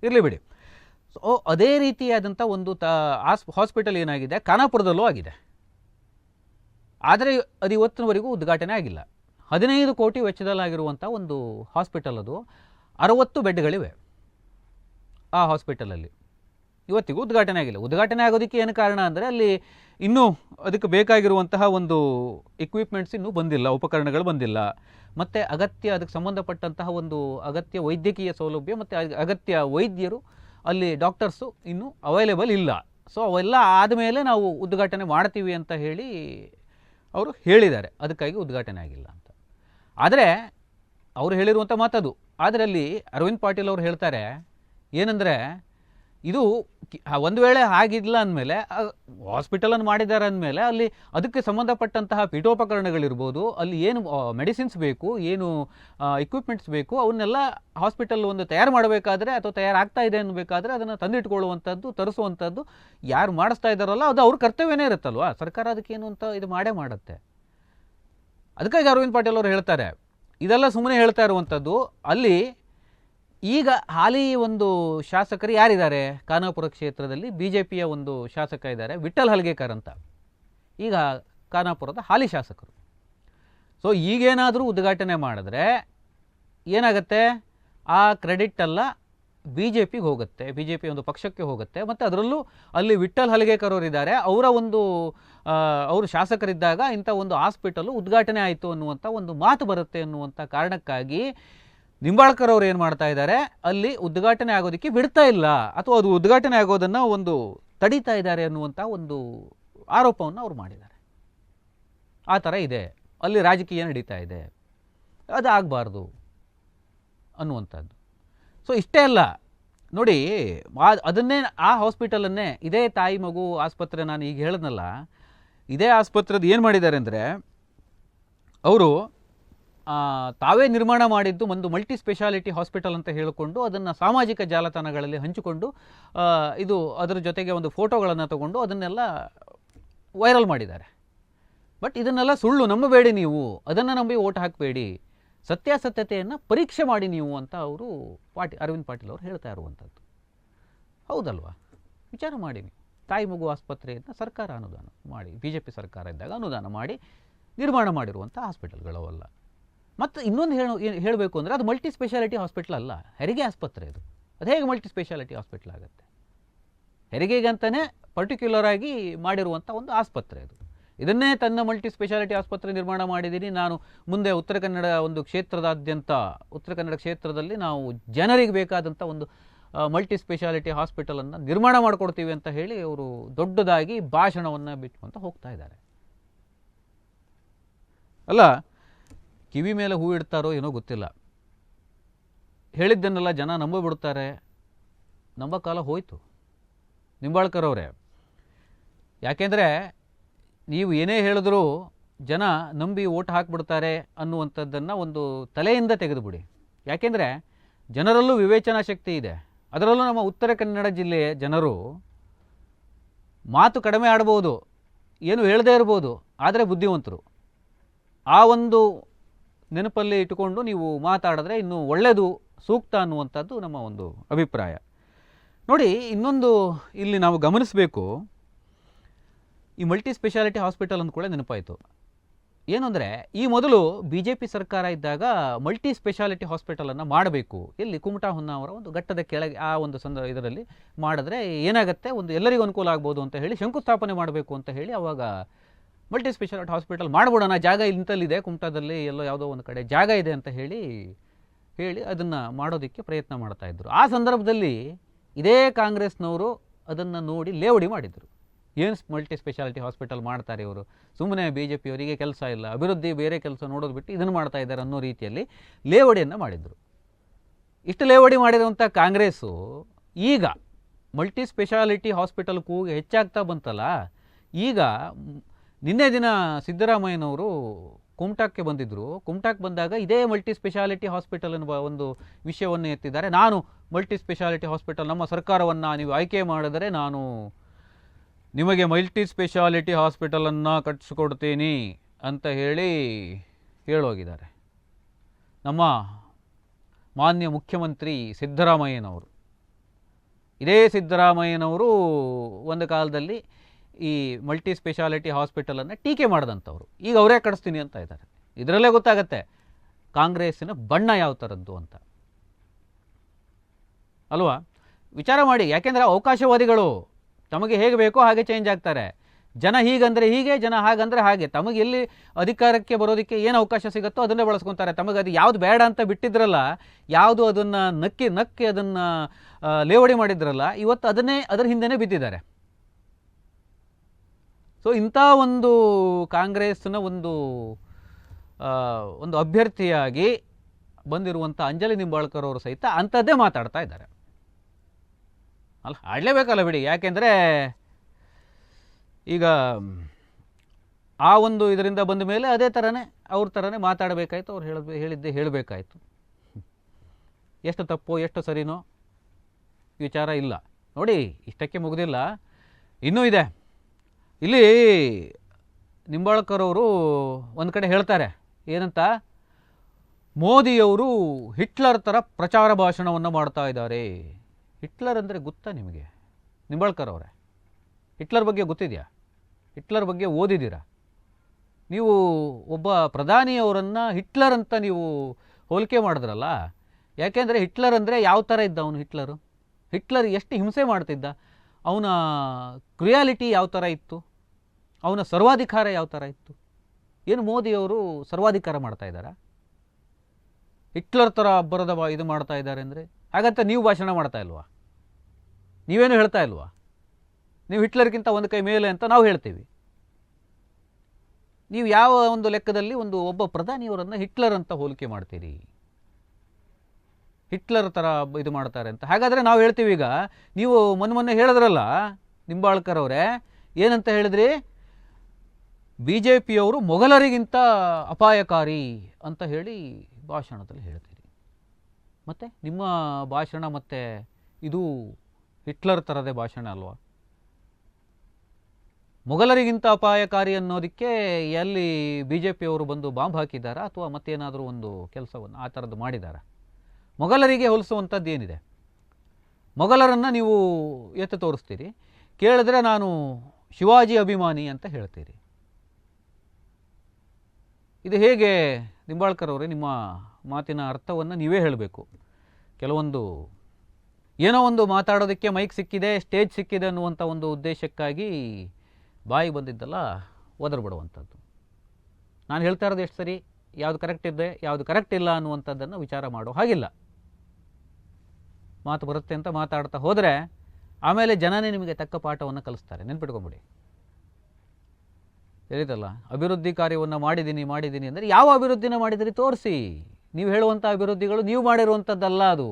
ಇರಲಿ ಬಿಡಿ. ಸೊ ಅದೇ ರೀತಿಯಾದಂಥ ಒಂದು ತಾ, ಆಸ್ ಹಾಸ್ಪಿಟಲ್ ಏನಾಗಿದೆ? ಖಾನಾಪುರದಲ್ಲೂ ಆಗಿದೆ. ಆದರೆ ಅದು ಇವತ್ತಿನವರೆಗೂ ಉದ್ಘಾಟನೆ ಆಗಿಲ್ಲ. ಹದಿನೈದು ಕೋಟಿ ವೆಚ್ಚದಲ್ಲಾಗಿರುವಂಥ ಒಂದು ಹಾಸ್ಪಿಟಲ್ ಅದು. ಅರವತ್ತು ಬೆಡ್ಗಳಿವೆ ಆ ಹಾಸ್ಪಿಟಲಲ್ಲಿ ಇವತ್ತಿಗೂ ಉದ್ಘಾಟನೆ ಆಗಿಲ್ಲ. ಉದ್ಘಾಟನೆ ಆಗೋದಕ್ಕೆ ಏನು ಕಾರಣ ಅಂದರೆ ಅಲ್ಲಿ ಇನ್ನೂ ಅದಕ್ಕೆ ಬೇಕಾಗಿರುವಂತಹ ಒಂದು ಎಕ್ವಿಪ್ಮೆಂಟ್ಸ್ ಇನ್ನೂ ಬಂದಿಲ್ಲ, ಉಪಕರಣಗಳು ಬಂದಿಲ್ಲ. ಮತ್ತು ಅಗತ್ಯ, ಅದಕ್ಕೆ ಸಂಬಂಧಪಟ್ಟಂತಹ ಒಂದು ಅಗತ್ಯ ವೈದ್ಯಕೀಯ ಸೌಲಭ್ಯ ಮತ್ತು ಅಗತ್ಯ ವೈದ್ಯರು ಅಲ್ಲಿ ಡಾಕ್ಟರ್ಸು ಇನ್ನೂ ಅವೈಲೇಬಲ್ ಇಲ್ಲ. ಸೊ ಅವೆಲ್ಲ ಆದಮೇಲೆ ನಾವು ಉದ್ಘಾಟನೆ ಮಾಡ್ತೀವಿ ಅಂತ ಹೇಳಿ ಅವರು ಹೇಳಿದ್ದಾರೆ. ಅದಕ್ಕಾಗಿ ಉದ್ಘಾಟನೆ ಆಗಿಲ್ಲ ಅಂತ. ಆದರೆ ಅವರು ಹೇಳಿರುವಂಥ ಮಾತದು. ಆದರೆ ಅಲ್ಲಿ ಅರವಿಂದ್ ಪಾಟೀಲ್ ಅವರು ಹೇಳ್ತಾರೆ, ಏನಂದರೆ ಇದು ಒಂದು ವೇಳೆ ಆಗಿಲ್ಲ ಅಂದಮೇಲೆ ಹಾಸ್ಪಿಟಲನ್ನು ಮಾಡಿದ್ದಾರೆ ಅಂದಮೇಲೆ ಅಲ್ಲಿ ಅದಕ್ಕೆ ಸಂಬಂಧಪಟ್ಟಂತಹ ಪೀಠೋಪಕರಣಗಳಿರ್ಬೋದು, ಅಲ್ಲಿ ಏನು ಮೆಡಿಸಿನ್ಸ್ ಬೇಕು, ಏನು ಇಕ್ವಿಪ್ಮೆಂಟ್ಸ್ ಬೇಕು, ಅವನ್ನೆಲ್ಲ ಹಾಸ್ಪಿಟಲ್ ಒಂದು ತಯಾರು ಮಾಡಬೇಕಾದ್ರೆ ಅಥವಾ ತಯಾರಾಗ್ತಾ ಇದೆ ಅನ್ನಬೇಕಾದ್ರೆ ಅದನ್ನು ತಂದಿಟ್ಕೊಳ್ಳುವಂಥದ್ದು, ತರಿಸುವಂಥದ್ದು ಯಾರು ಮಾಡಿಸ್ತಾ ಇದ್ದಾರಲ್ಲ ಅದು ಅವ್ರ ಕರ್ತವ್ಯನೇ ಇರುತ್ತಲ್ವಾ? ಸರ್ಕಾರ ಅದಕ್ಕೇನು ಅಂತ ಇದು ಮಾಡೇ ಮಾಡುತ್ತೆ. ಅದಕ್ಕಾಗಿ ಅರವಿಂದ್ ಪಾಟೀಲ್ ಅವರು ಹೇಳ್ತಾರೆ. ಇದೆಲ್ಲ ಸುಮ್ಮನೆ ಹೇಳ್ತಾ ಇರುವಂಥದ್ದು. ಅಲ್ಲಿ ಈಗ ಹಾಲಿ ಒಂದು ಶಾಸಕರು ಯಾರಿದ್ದಾರೆ? ಖಾನಾಪುರ ಕ್ಷೇತ್ರದಲ್ಲಿ ಬಿ ಜೆ ಪಿಯ ಒಂದು ಶಾಸಕ ಇದ್ದಾರೆ ವಿಠಲ್ ಹಲ್ಗೇಕರ್ ಅಂತ. ಈಗ ಖಾನಾಪುರದ ಹಾಲಿ ಶಾಸಕರು. ಸೊ ಈಗೇನಾದರೂ ಉದ್ಘಾಟನೆ ಮಾಡಿದ್ರೆ ಏನಾಗುತ್ತೆ? ಆ ಕ್ರೆಡಿಟ್ ಎಲ್ಲ ಬಿ ಜೆ ಪಿಗೆ ಹೋಗುತ್ತೆ ಬಿ ಜೆ ಪಿ ಒಂದು ಪಕ್ಷಕ್ಕೆ ಹೋಗುತ್ತೆ. ಮತ್ತು ಅದರಲ್ಲೂ ಅಲ್ಲಿ ವಿಠಲ್ ಹಲಗೇಕರ್ ಅವರಿದ್ದಾರೆ ಅವರ ಒಂದು ಅವರು ಶಾಸಕರಿದ್ದಾಗ ಇಂಥ ಒಂದು ಹಾಸ್ಪಿಟಲು ಉದ್ಘಾಟನೆ ಆಯಿತು ಅನ್ನುವಂಥ ಒಂದು ಮಾತು ಬರುತ್ತೆ ಅನ್ನುವಂಥ ಕಾರಣಕ್ಕಾಗಿ ನಿಂಬಾಳ್ಕರ್ ಅವರು ಏನು ಮಾಡ್ತಾ ಇದ್ದಾರೆ? ಅಲ್ಲಿ ಉದ್ಘಾಟನೆ ಆಗೋದಕ್ಕೆ ಬಿಡ್ತಾ ಇಲ್ಲ. ಅಥವಾ ಅದು ಉದ್ಘಾಟನೆ ಆಗೋದನ್ನು ಒಂದು ತಡೀತಾ ಇದ್ದಾರೆ ಅನ್ನುವಂಥ ಒಂದು ಆರೋಪವನ್ನು ಅವರು ಮಾಡಿದ್ದಾರೆ. ಆ ಥರ ಇದೆ. ಅಲ್ಲಿ ರಾಜಕೀಯ ನಡೀತಾ ಇದೆ. ಅದು ಆಗಬಾರ್ದು ಅನ್ನುವಂಥದ್ದು. ಸೊ ಇಷ್ಟೇ ಅಲ್ಲ. ನೋಡಿ ಅದನ್ನೇ ಆ ಹಾಸ್ಪಿಟಲನ್ನೇ ಇದೇ ತಾಯಿ ಮಗು ಆಸ್ಪತ್ರೆ ನಾನು ಈಗ ಹೇಳಿದ್ನಲ್ಲ, ಇದೇ ಆಸ್ಪತ್ರೆದು ಏನು ಮಾಡಿದ್ದಾರೆ ಅಂದರೆ, ಅವರು ತಾವೇ ನಿರ್ಮಾಣ ಮಾಡಿದ್ದು ಒಂದು ಮಲ್ಟಿ ಸ್ಪೆಷಾಲಿಟಿ ಹಾಸ್ಪಿಟಲ್ ಅಂತ ಹೇಳಿಕೊಂಡು ಅದನ್ನು ಸಾಮಾಜಿಕ ಜಾಲತಾಣಗಳಲ್ಲಿ ಹಂಚಿಕೊಂಡು ಇದು ಅದರ ಜೊತೆಗೆ ಒಂದು ಫೋಟೋಗಳನ್ನು ತಗೊಂಡು ಅದನ್ನೆಲ್ಲ ವೈರಲ್ ಮಾಡಿದ್ದಾರೆ. ಬಟ್ ಇದನ್ನೆಲ್ಲ ಸುಳ್ಳು, ನಂಬಬೇಡಿ ನೀವು. ಅದನ್ನು ನಂಬಿ ಓಟ್ ಹಾಕಬೇಡಿ. ಸತ್ಯಾಸತ್ಯತೆಯನ್ನು ಪರೀಕ್ಷೆ ಮಾಡಿ ನೀವು ಅಂತ ಅವರು ಪಾಟಿ, ಅರವಿಂದ್ ಪಾಟೀಲ್ ಅವರು ಹೇಳ್ತಾ ಇರುವಂಥದ್ದು. ಹೌದಲ್ವಾ? ವಿಚಾರ ಮಾಡಿ ನೀವು. ತಾಯಿ ಮಗು ಆಸ್ಪತ್ರೆಯನ್ನು ಸರ್ಕಾರ ಅನುದಾನ ಮಾಡಿ ಬಿ ಜೆ ಪಿ ಸರ್ಕಾರ ಇದ್ದಾಗ ಅನುದಾನ ಮಾಡಿ ನಿರ್ಮಾಣ ಮಾಡಿರುವಂಥ ಹಾಸ್ಪಿಟಲ್ಗಳವಲ್ಲ ಮತ್ತು ಇನ್ನೊಂದು ಹೇಳು ಹೇಳಬೇಕು ಅಂದರೆ ಅದು ಮಲ್ಟಿ ಸ್ಪೆಷಾಲಿಟಿ ಹಾಸ್ಪಿಟ್ಲ್ ಅಲ್ಲ. ಹೆರಿಗೆ ಆಸ್ಪತ್ರೆ ಇದು. ಅದು ಹೇಗೆ ಮಲ್ಟಿ ಸ್ಪೆಷಾಲಿಟಿ ಹಾಸ್ಪಿಟ್ಲ್ ಆಗುತ್ತೆ? ಹೆರಿಗೆಗೆ ಅಂತಲೇ ಪರ್ಟಿಕ್ಯುಲರ್ ಆಗಿ ಮಾಡಿರುವಂಥ ಒಂದು ಆಸ್ಪತ್ರೆ ಅದು. ಇದನ್ನೇ ತನ್ನ ಮಲ್ಟಿ ಸ್ಪೆಷಾಲಿಟಿ ಆಸ್ಪತ್ರೆ ನಿರ್ಮಾಣ ಮಾಡಿದ್ದೀನಿ ನಾನು ಮುಂದೆ ಉತ್ತರ ಕನ್ನಡ ಒಂದು ಕ್ಷೇತ್ರದಾದ್ಯಂತ, ಉತ್ತರ ಕನ್ನಡ ಕ್ಷೇತ್ರದಲ್ಲಿ ನಾವು ಜನರಿಗೆ ಬೇಕಾದಂಥ ಒಂದು ಮಲ್ಟಿ ಸ್ಪೆಷಾಲಿಟಿ ಹಾಸ್ಪಿಟಲನ್ನು ನಿರ್ಮಾಣ ಮಾಡಿಕೊಡ್ತೀವಿ ಅಂತ ಹೇಳಿ ಅವರು ದೊಡ್ಡದಾಗಿ ಭಾಷಣವನ್ನು ಬಿಟ್ಕೊಂತ ಹೋಗ್ತಾ ಇದ್ದಾರೆ. ಅಲ್ಲ ಕಿವಿ ಮೇಲೆ ಹೂ ಇಡ್ತಾರೋ ಏನೋ ಗೊತ್ತಿಲ್ಲ. ಹೇಳಿದ್ದನ್ನೆಲ್ಲ ಜನ ನಂಬಿಬಿಡ್ತಾರೆ. ನಂಬೋ ಕಾಲ ಹೋಯಿತು. ನಿಂಬಾಳ್ಕರ್ ಅವರೇ, ಯಾಕೆಂದರೆ ನೀವು ಏನೇ ಹೇಳಿದ್ರೂ ಜನ ನಂಬಿ ಓಟ್ ಹಾಕಿಬಿಡ್ತಾರೆ ಅನ್ನುವಂಥದ್ದನ್ನು ಒಂದು ತಲೆಯಿಂದ ತೆಗೆದುಬಿಡಿ. ಯಾಕೆಂದರೆ ಜನರಲ್ಲೂ ವಿವೇಚನಾ ಶಕ್ತಿ ಇದೆ. ಅದರಲ್ಲೂ ನಮ್ಮ ಉತ್ತರ ಕನ್ನಡ ಜಿಲ್ಲೆಯ ಜನರು ಮಾತು ಕಡಿಮೆ ಆಡ್ಬೋದು, ಏನು ಹೇಳದೇ ಇರ್ಬೋದು, ಆದರೆ ಬುದ್ಧಿವಂತರು. ಆ ಒಂದು ನೆನಪಲ್ಲಿ ಇಟ್ಟುಕೊಂಡು ನೀವು ಮಾತಾಡಿದ್ರೆ ಇನ್ನೂ ಒಳ್ಳೆಯದು, ಸೂಕ್ತ ಅನ್ನುವಂಥದ್ದು ನಮ್ಮ ಒಂದು ಅಭಿಪ್ರಾಯ. ನೋಡಿ, ಇನ್ನೊಂದು ಇಲ್ಲಿ ನಾವು ಗಮನಿಸಬೇಕು. ಈ ಮಲ್ಟಿ ಸ್ಪೆಷಾಲಿಟಿ ಹಾಸ್ಪಿಟಲ್ ಅಂದ ಕೂಡ ನೆನಪಾಯಿತು. ಏನು ಈ ಮೊದಲು ಬಿ ಜೆ ಪಿ ಸರ್ಕಾರ ಇದ್ದಾಗ ಮಲ್ಟಿ ಸ್ಪೆಷಾಲಿಟಿ ಹಾಸ್ಪಿಟಲನ್ನು ಮಾಡಬೇಕು. ಇಲ್ಲಿ ಕುಮಟಾ ಹೊನ್ನಾವರ ಒಂದು ಘಟ್ಟದ ಕೆಳಗೆ, ಆ ಒಂದು ಸಂದ, ಇದರಲ್ಲಿ ಮಾಡಿದ್ರೆ ಏನಾಗುತ್ತೆ? ಒಂದು ಎಲ್ಲರಿಗೂ ಅನುಕೂಲ ಆಗ್ಬೋದು ಅಂತ ಹೇಳಿ ಶಂಕುಸ್ಥಾಪನೆ ಮಾಡಬೇಕು ಅಂತ ಹೇಳಿ ಅವಾಗ ಮಲ್ಟಿ ಸ್ಪೆಷಾಲಿಟಿ ಹಾಸ್ಪಿಟಲ್ ಮಾಡ್ಬಿಡೋಣ, ಜಾಗ ಇಂಥಲ್ಲಿದೆ ಕುಮಟಾದಲ್ಲಿ ಎಲ್ಲೋ ಯಾವುದೋ ಒಂದು ಕಡೆ ಜಾಗ ಇದೆ ಅಂತ ಹೇಳಿ ಹೇಳಿ ಅದನ್ನು ಮಾಡೋದಕ್ಕೆ ಪ್ರಯತ್ನ ಮಾಡ್ತಾಯಿದ್ರು ಆ ಸಂದರ್ಭದಲ್ಲಿ ಇದೇ ಕಾಂಗ್ರೆಸ್ನವರು ಅದನ್ನು ನೋಡಿ ಲೇವಡಿ ಮಾಡಿದರು. ಏನು ಮಲ್ಟಿ ಸ್ಪೆಷಾಲಿಟಿ ಹಾಸ್ಪಿಟಲ್ ಮಾಡ್ತಾರೆ ಇವರು? ಸುಮ್ಮನೆ ಬಿ ಜೆ ಪಿಯವರಿಗೆ ಕೆಲಸ ಇಲ್ಲ, ಅಭಿವೃದ್ಧಿ ಬೇರೆ ಕೆಲಸ ನೋಡೋದು ಬಿಟ್ಟು ಇದನ್ನು ಮಾಡ್ತಾ ಇದ್ದಾರೆ ಅನ್ನೋ ರೀತಿಯಲ್ಲಿ ಲೇವಡಿಯನ್ನು ಮಾಡಿದರು. ಇಷ್ಟು ಲೇವಡಿ ಮಾಡಿರುವಂಥ ಕಾಂಗ್ರೆಸ್ಸು ಈಗ ಮಲ್ಟಿ ಸ್ಪೆಷಾಲಿಟಿ ಹಾಸ್ಪಿಟಲ್ ಕೂಗಿ ಹೆಚ್ಚಾಗ್ತಾ ಬಂತಲ್ಲ, ಈಗ ನಿನ್ನೆ ದಿನ ಸಿದ್ದರಾಮಯ್ಯನವರು ಕುಮಟಾಕ್ಕೆ ಬಂದಿದ್ದರು ಕುಮಟಾಕ್ಕೆ ಬಂದಾಗ ಇದೇ ಮಲ್ಟಿ ಸ್ಪೆಷಾಲಿಟಿ ಹಾಸ್ಪಿಟಲ್ ಎನ್ನುವ ಒಂದು ವಿಷಯವನ್ನು ಎತ್ತಿದ್ದಾರೆ. ನಾನು ಮಲ್ಟಿ ಸ್ಪೆಷಾಲಿಟಿ ಹಾಸ್ಪಿಟಲ್ ನಮ್ಮ ಸರ್ಕಾರವನ್ನು ನೀವು ಆಯ್ಕೆ ಮಾಡಿದರೆ ನಾನು ನಿಮಗೆ ಮಲ್ಟಿ ಸ್ಪೆಷಾಲಿಟಿ ಹಾಸ್ಪಿಟಲನ್ನು ಕಟ್ಟಿಸ್ಕೊಡ್ತೀನಿ ಅಂತ ಹೇಳಿ ಹೇಳೋಗಿದ್ದಾರೆ. ನಮ್ಮ ಮಾನ್ಯ ಮುಖ್ಯಮಂತ್ರಿ ಸಿದ್ದರಾಮಯ್ಯನವರು. ಇದೇ ಸಿದ್ದರಾಮಯ್ಯನವರು ಒಂದು ಕಾಲದಲ್ಲಿ ಈ ಮಲ್ಟಿ ಸ್ಪೆಷಾಲಿಟಿ ಹಾಸ್ಪಿಟಲನ್ನು ಟೀಕೆ ಮಾಡಿದಂಥವ್ರು. ಈಗ ಅವರೇ ಕಡಿಸ್ತೀನಿ ಅಂತ ಇದ್ದಾರೆ. ಇದರಲ್ಲೇ ಗೊತ್ತಾಗತ್ತೆ ಕಾಂಗ್ರೆಸ್ಸಿನ ಬಣ್ಣ ಯಾವ ಥರದ್ದು ಅಂತ. ಅಲ್ವಾ? ವಿಚಾರ ಮಾಡಿ, ಯಾಕೆಂದರೆ ಅವಕಾಶವಾದಿಗಳು ತಮಗೆ ಹೇಗೆ ಬೇಕೋ ಹಾಗೆ ಚೇಂಜ್ ಆಗ್ತಾರೆ. ಜನ ಹೀಗಂದರೆ ಹೀಗೆ, ಜನ ಹಾಗಂದರೆ ಹಾಗೆ. ತಮಗೆ ಎಲ್ಲಿ ಅಧಿಕಾರಕ್ಕೆ ಬರೋದಕ್ಕೆ ಏನು ಅವಕಾಶ ಸಿಗುತ್ತೋ ಅದನ್ನೇ ಬಳಸ್ಕೊತಾರೆ. ತಮಗೆ ಅದು ಯಾವುದು ಬೇಡ ಅಂತ ಬಿಟ್ಟಿದ್ರಲ್ಲ, ಯಾವುದು ಅದನ್ನು ನಕ್ಕಿ ನಕ್ಕಿ ಅದನ್ನು ಲೇವಡಿ ಮಾಡಿದ್ರಲ್ಲ, ಇವತ್ತು ಅದನ್ನೇ, ಅದರ ಹಿಂದೆನೇ ಬಿದ್ದಿದ್ದಾರೆ. ಸೊ ಇಂಥ ಒಂದು ಕಾಂಗ್ರೆಸ್ನ ಒಂದು ಒಂದು ಅಭ್ಯರ್ಥಿಯಾಗಿ ಬಂದಿರುವಂಥ ಅಂಜಲಿ ನಿಂಬಾಳ್ಕರ್ ಅವರು ಸಹಿತ ಅಂಥದ್ದೇ ಮಾತಾಡ್ತಾ ಇದ್ದಾರೆ. ಅಲ್ಲ, ಆಡಲೇಬೇಕಲ್ಲ ಬಿಡಿ. ಯಾಕೆಂದರೆ ಈಗ ಆ ಒಂದು ಇದರಿಂದ ಬಂದ ಮೇಲೆ ಅದೇ ಥರನೇ, ಅವ್ರ ಥರನೇ ಮಾತಾಡಬೇಕಾಯ್ತು. ಅವ್ರು ಹೇಳ ಹೇಳಿದ್ದೆ ಹೇಳಬೇಕಾಯ್ತು. ಎಷ್ಟು ತಪ್ಪು, ಎಷ್ಟು ಸರಿನೋ ವಿಚಾರ ಇಲ್ಲ. ನೋಡಿ, ಇಷ್ಟಕ್ಕೆ ಮುಗಿದಿಲ್ಲ. ಇನ್ನೂ ಇದೆ. ಇಲ್ಲಿ ನಿಂಬಾಳ್ಕರ್ ಅವರು ಒಂದು ಕಡೆ ಹೇಳ್ತಾರೆ, ಏನಂತ? ಮೋದಿಯವರು ಹಿಟ್ಲರ್ ಥರ ಪ್ರಚಾರ ಭಾಷಣವನ್ನು ಮಾಡ್ತಾ ಇದ್ದಾರೆ. ಹಿಟ್ಲರ್ ಅಂದರೆ ಗೊತ್ತಾ ನಿಮಗೆ? ನಿಂಬಾಳ್ಕರ್ ಅವರೇ. ಹಿಟ್ಲರ್ ಬಗ್ಗೆ ಗೊತ್ತಿದೆಯಾ? ಹಿಟ್ಲರ್ ಬಗ್ಗೆ ಓದಿದ್ದೀರಾ? ನೀವು ಒಬ್ಬ ಪ್ರಧಾನಿಯವರನ್ನು ಹಿಟ್ಲರ್ ಅಂತ ನೀವು ಹೋಲಿಕೆ ಮಾಡಿದ್ರಲ್ಲ, ಯಾಕೆಂದರೆ ಹಿಟ್ಲರ್ ಅಂದರೆ ಯಾವ ಥರ ಇದ್ದ ಅವನು ಹಿಟ್ಲರು? ಹಿಟ್ಲರ್ ಎಷ್ಟು ಹಿಂಸೆ ಮಾಡ್ತಿದ್ದ? ಅವನ ಕ್ರಿಯಾಲಿಟಿ ಯಾವ ಥರ ಇತ್ತು? ಅವನ ಸರ್ವಾಧಿಕಾರ ಯಾವ ಥರ ಇತ್ತು? ಏನು ಮೋದಿಯವರು ಸರ್ವಾಧಿಕಾರ ಮಾಡ್ತಾ ಇದ್ದಾರಾ? ಹಿಟ್ಲರ್ ಥರ ಬರದ ಬಾ ಇದು ಮಾಡ್ತಾ ಇದ್ದಾರೆ ಅಂದರೆ ಹಾಗಂತ ನೀವು ಭಾಷಣ ಮಾಡ್ತಾ ಇಲ್ವಾ? ನೀವೇನು ಹೇಳ್ತಾ ಇಲ್ವಾ? ನೀವು ಹಿಟ್ಲರ್ಗಿಂತ ಒಂದು ಕೈ ಮೇಲೆ ಅಂತ ನಾವು ಹೇಳ್ತೀವಿ. ನೀವು ಯಾವ ಒಂದು ಲೆಕ್ಕದಲ್ಲಿ ಒಂದು ಒಬ್ಬ ಪ್ರಧಾನಿಯವರನ್ನು ಹಿಟ್ಲರ್ ಅಂತ ಹೋಲಿಕೆ ಮಾಡ್ತೀರಿ? ಹಿಟ್ಲರ್ ಥರ ಇದು ಮಾಡ್ತಾರೆ ಅಂತ. ಹಾಗಾದರೆ ನಾವು ಹೇಳ್ತೀವಿ ಈಗ, ನೀವು ಮೊನ್ನೆ ಮೊನ್ನೆ ಹೇಳಿದ್ರಲ್ಲ, ನಿಂಬಾಳ್ಕರ್ ಅವರೇ, ಏನಂತ ಹೇಳಿದ್ರಿ? ಬಿ ಜೆ ಪಿಯವರು ಮೊಘಲರಿಗಿಂತ ಅಪಾಯಕಾರಿ ಅಂತ ಹೇಳಿ ಭಾಷಣದಲ್ಲಿ ಹೇಳ್ತೀರಿ. ಮತ್ತು ನಿಮ್ಮ ಭಾಷಣ ಮತ್ತು ಇದು ಹಿಟ್ಲರ್ ಥರದೇ ಭಾಷಣ ಅಲ್ವಾ? ಮೊಘಲರಿಗಿಂತ ಅಪಾಯಕಾರಿ ಅನ್ನೋದಕ್ಕೆ ಎಲ್ಲಿ ಬಿ ಜೆ ಪಿಯವರು ಬಂದು ಬಾಂಬ್ ಹಾಕಿದ್ದಾರಾ ಅಥವಾ ಮತ್ತೇನಾದರೂ ಒಂದು ಕೆಲಸವನ್ನು ಆ ಥರದ್ದು ಮಾಡಿದಾರಾ ಮೊಘಲರಿಗೆ ಹೋಲಿಸುವಂಥದ್ದು ಏನಿದೆ? ಮೊಘಲರನ್ನು ನೀವು ಎತ್ತು ತೋರಿಸ್ತೀರಿ. ಕೇಳಿದ್ರೆ ನಾನು ಶಿವಾಜಿ ಅಭಿಮಾನಿ ಅಂತ ಹೇಳ್ತೀರಿ. ಇದು ಹೇಗೆ ನಿಂಬಾಳ್ಕರ್ ಅವರೇ ನಿಮ್ಮ ಮಾತಿನ ಅರ್ಥವನ್ನು ನೀವೇ ಹೇಳಬೇಕು. ಕೆಲವೊಂದು ಏನೋ ಒಂದು ಮಾತಾಡೋದಕ್ಕೆ ಮೈಕ್ ಸಿಕ್ಕಿದೆ, ಸ್ಟೇಜ್ ಸಿಕ್ಕಿದೆ ಅನ್ನುವಂಥ ಒಂದು ಉದ್ದೇಶಕ್ಕಾಗಿ ಬಾಯಿ ಬಂದಿದ್ದಲ್ಲ ಒದರ್ಬಿಡುವಂಥದ್ದು. ನಾನು ಹೇಳ್ತಾ ಇರೋದು ಎಷ್ಟು ಸರಿ? ಯಾವುದು ಕರೆಕ್ಟ್ ಇದೆ, ಯಾವುದು ಕರೆಕ್ಟ್ ಇಲ್ಲ ಅನ್ನುವಂಥದ್ದನ್ನು ವಿಚಾರ ಮಾಡೋ ಹಾಗಿಲ್ಲ. ಮಾತು ಬರುತ್ತೆ ಅಂತ ಮಾತಾಡ್ತಾ ಹೋದರೆ ಆಮೇಲೆ ಜನನೇ ನಿಮಗೆ ತಕ್ಕ ಪಾಠವನ್ನು ಕಲಿಸ್ತಾರೆ. ನೆನ್ಪಿಟ್ಕೊಂಬಿಡಿ. ಹೇಳಿದಲ್ಲ ಅಭಿವೃದ್ಧಿ ಕಾರ್ಯವನ್ನು ಮಾಡಿದ್ದೀನಿ ಮಾಡಿದ್ದೀನಿ ಅಂದರೆ, ಯಾವ ಅಭಿವೃದ್ಧಿನ ಮಾಡಿದಿರಿ ತೋರಿಸಿ. ನೀವು ಹೇಳುವಂಥ ಅಭಿವೃದ್ಧಿಗಳು, ನೀವು ಮಾಡಿರುವಂಥದ್ದಲ್ಲ ಅದು.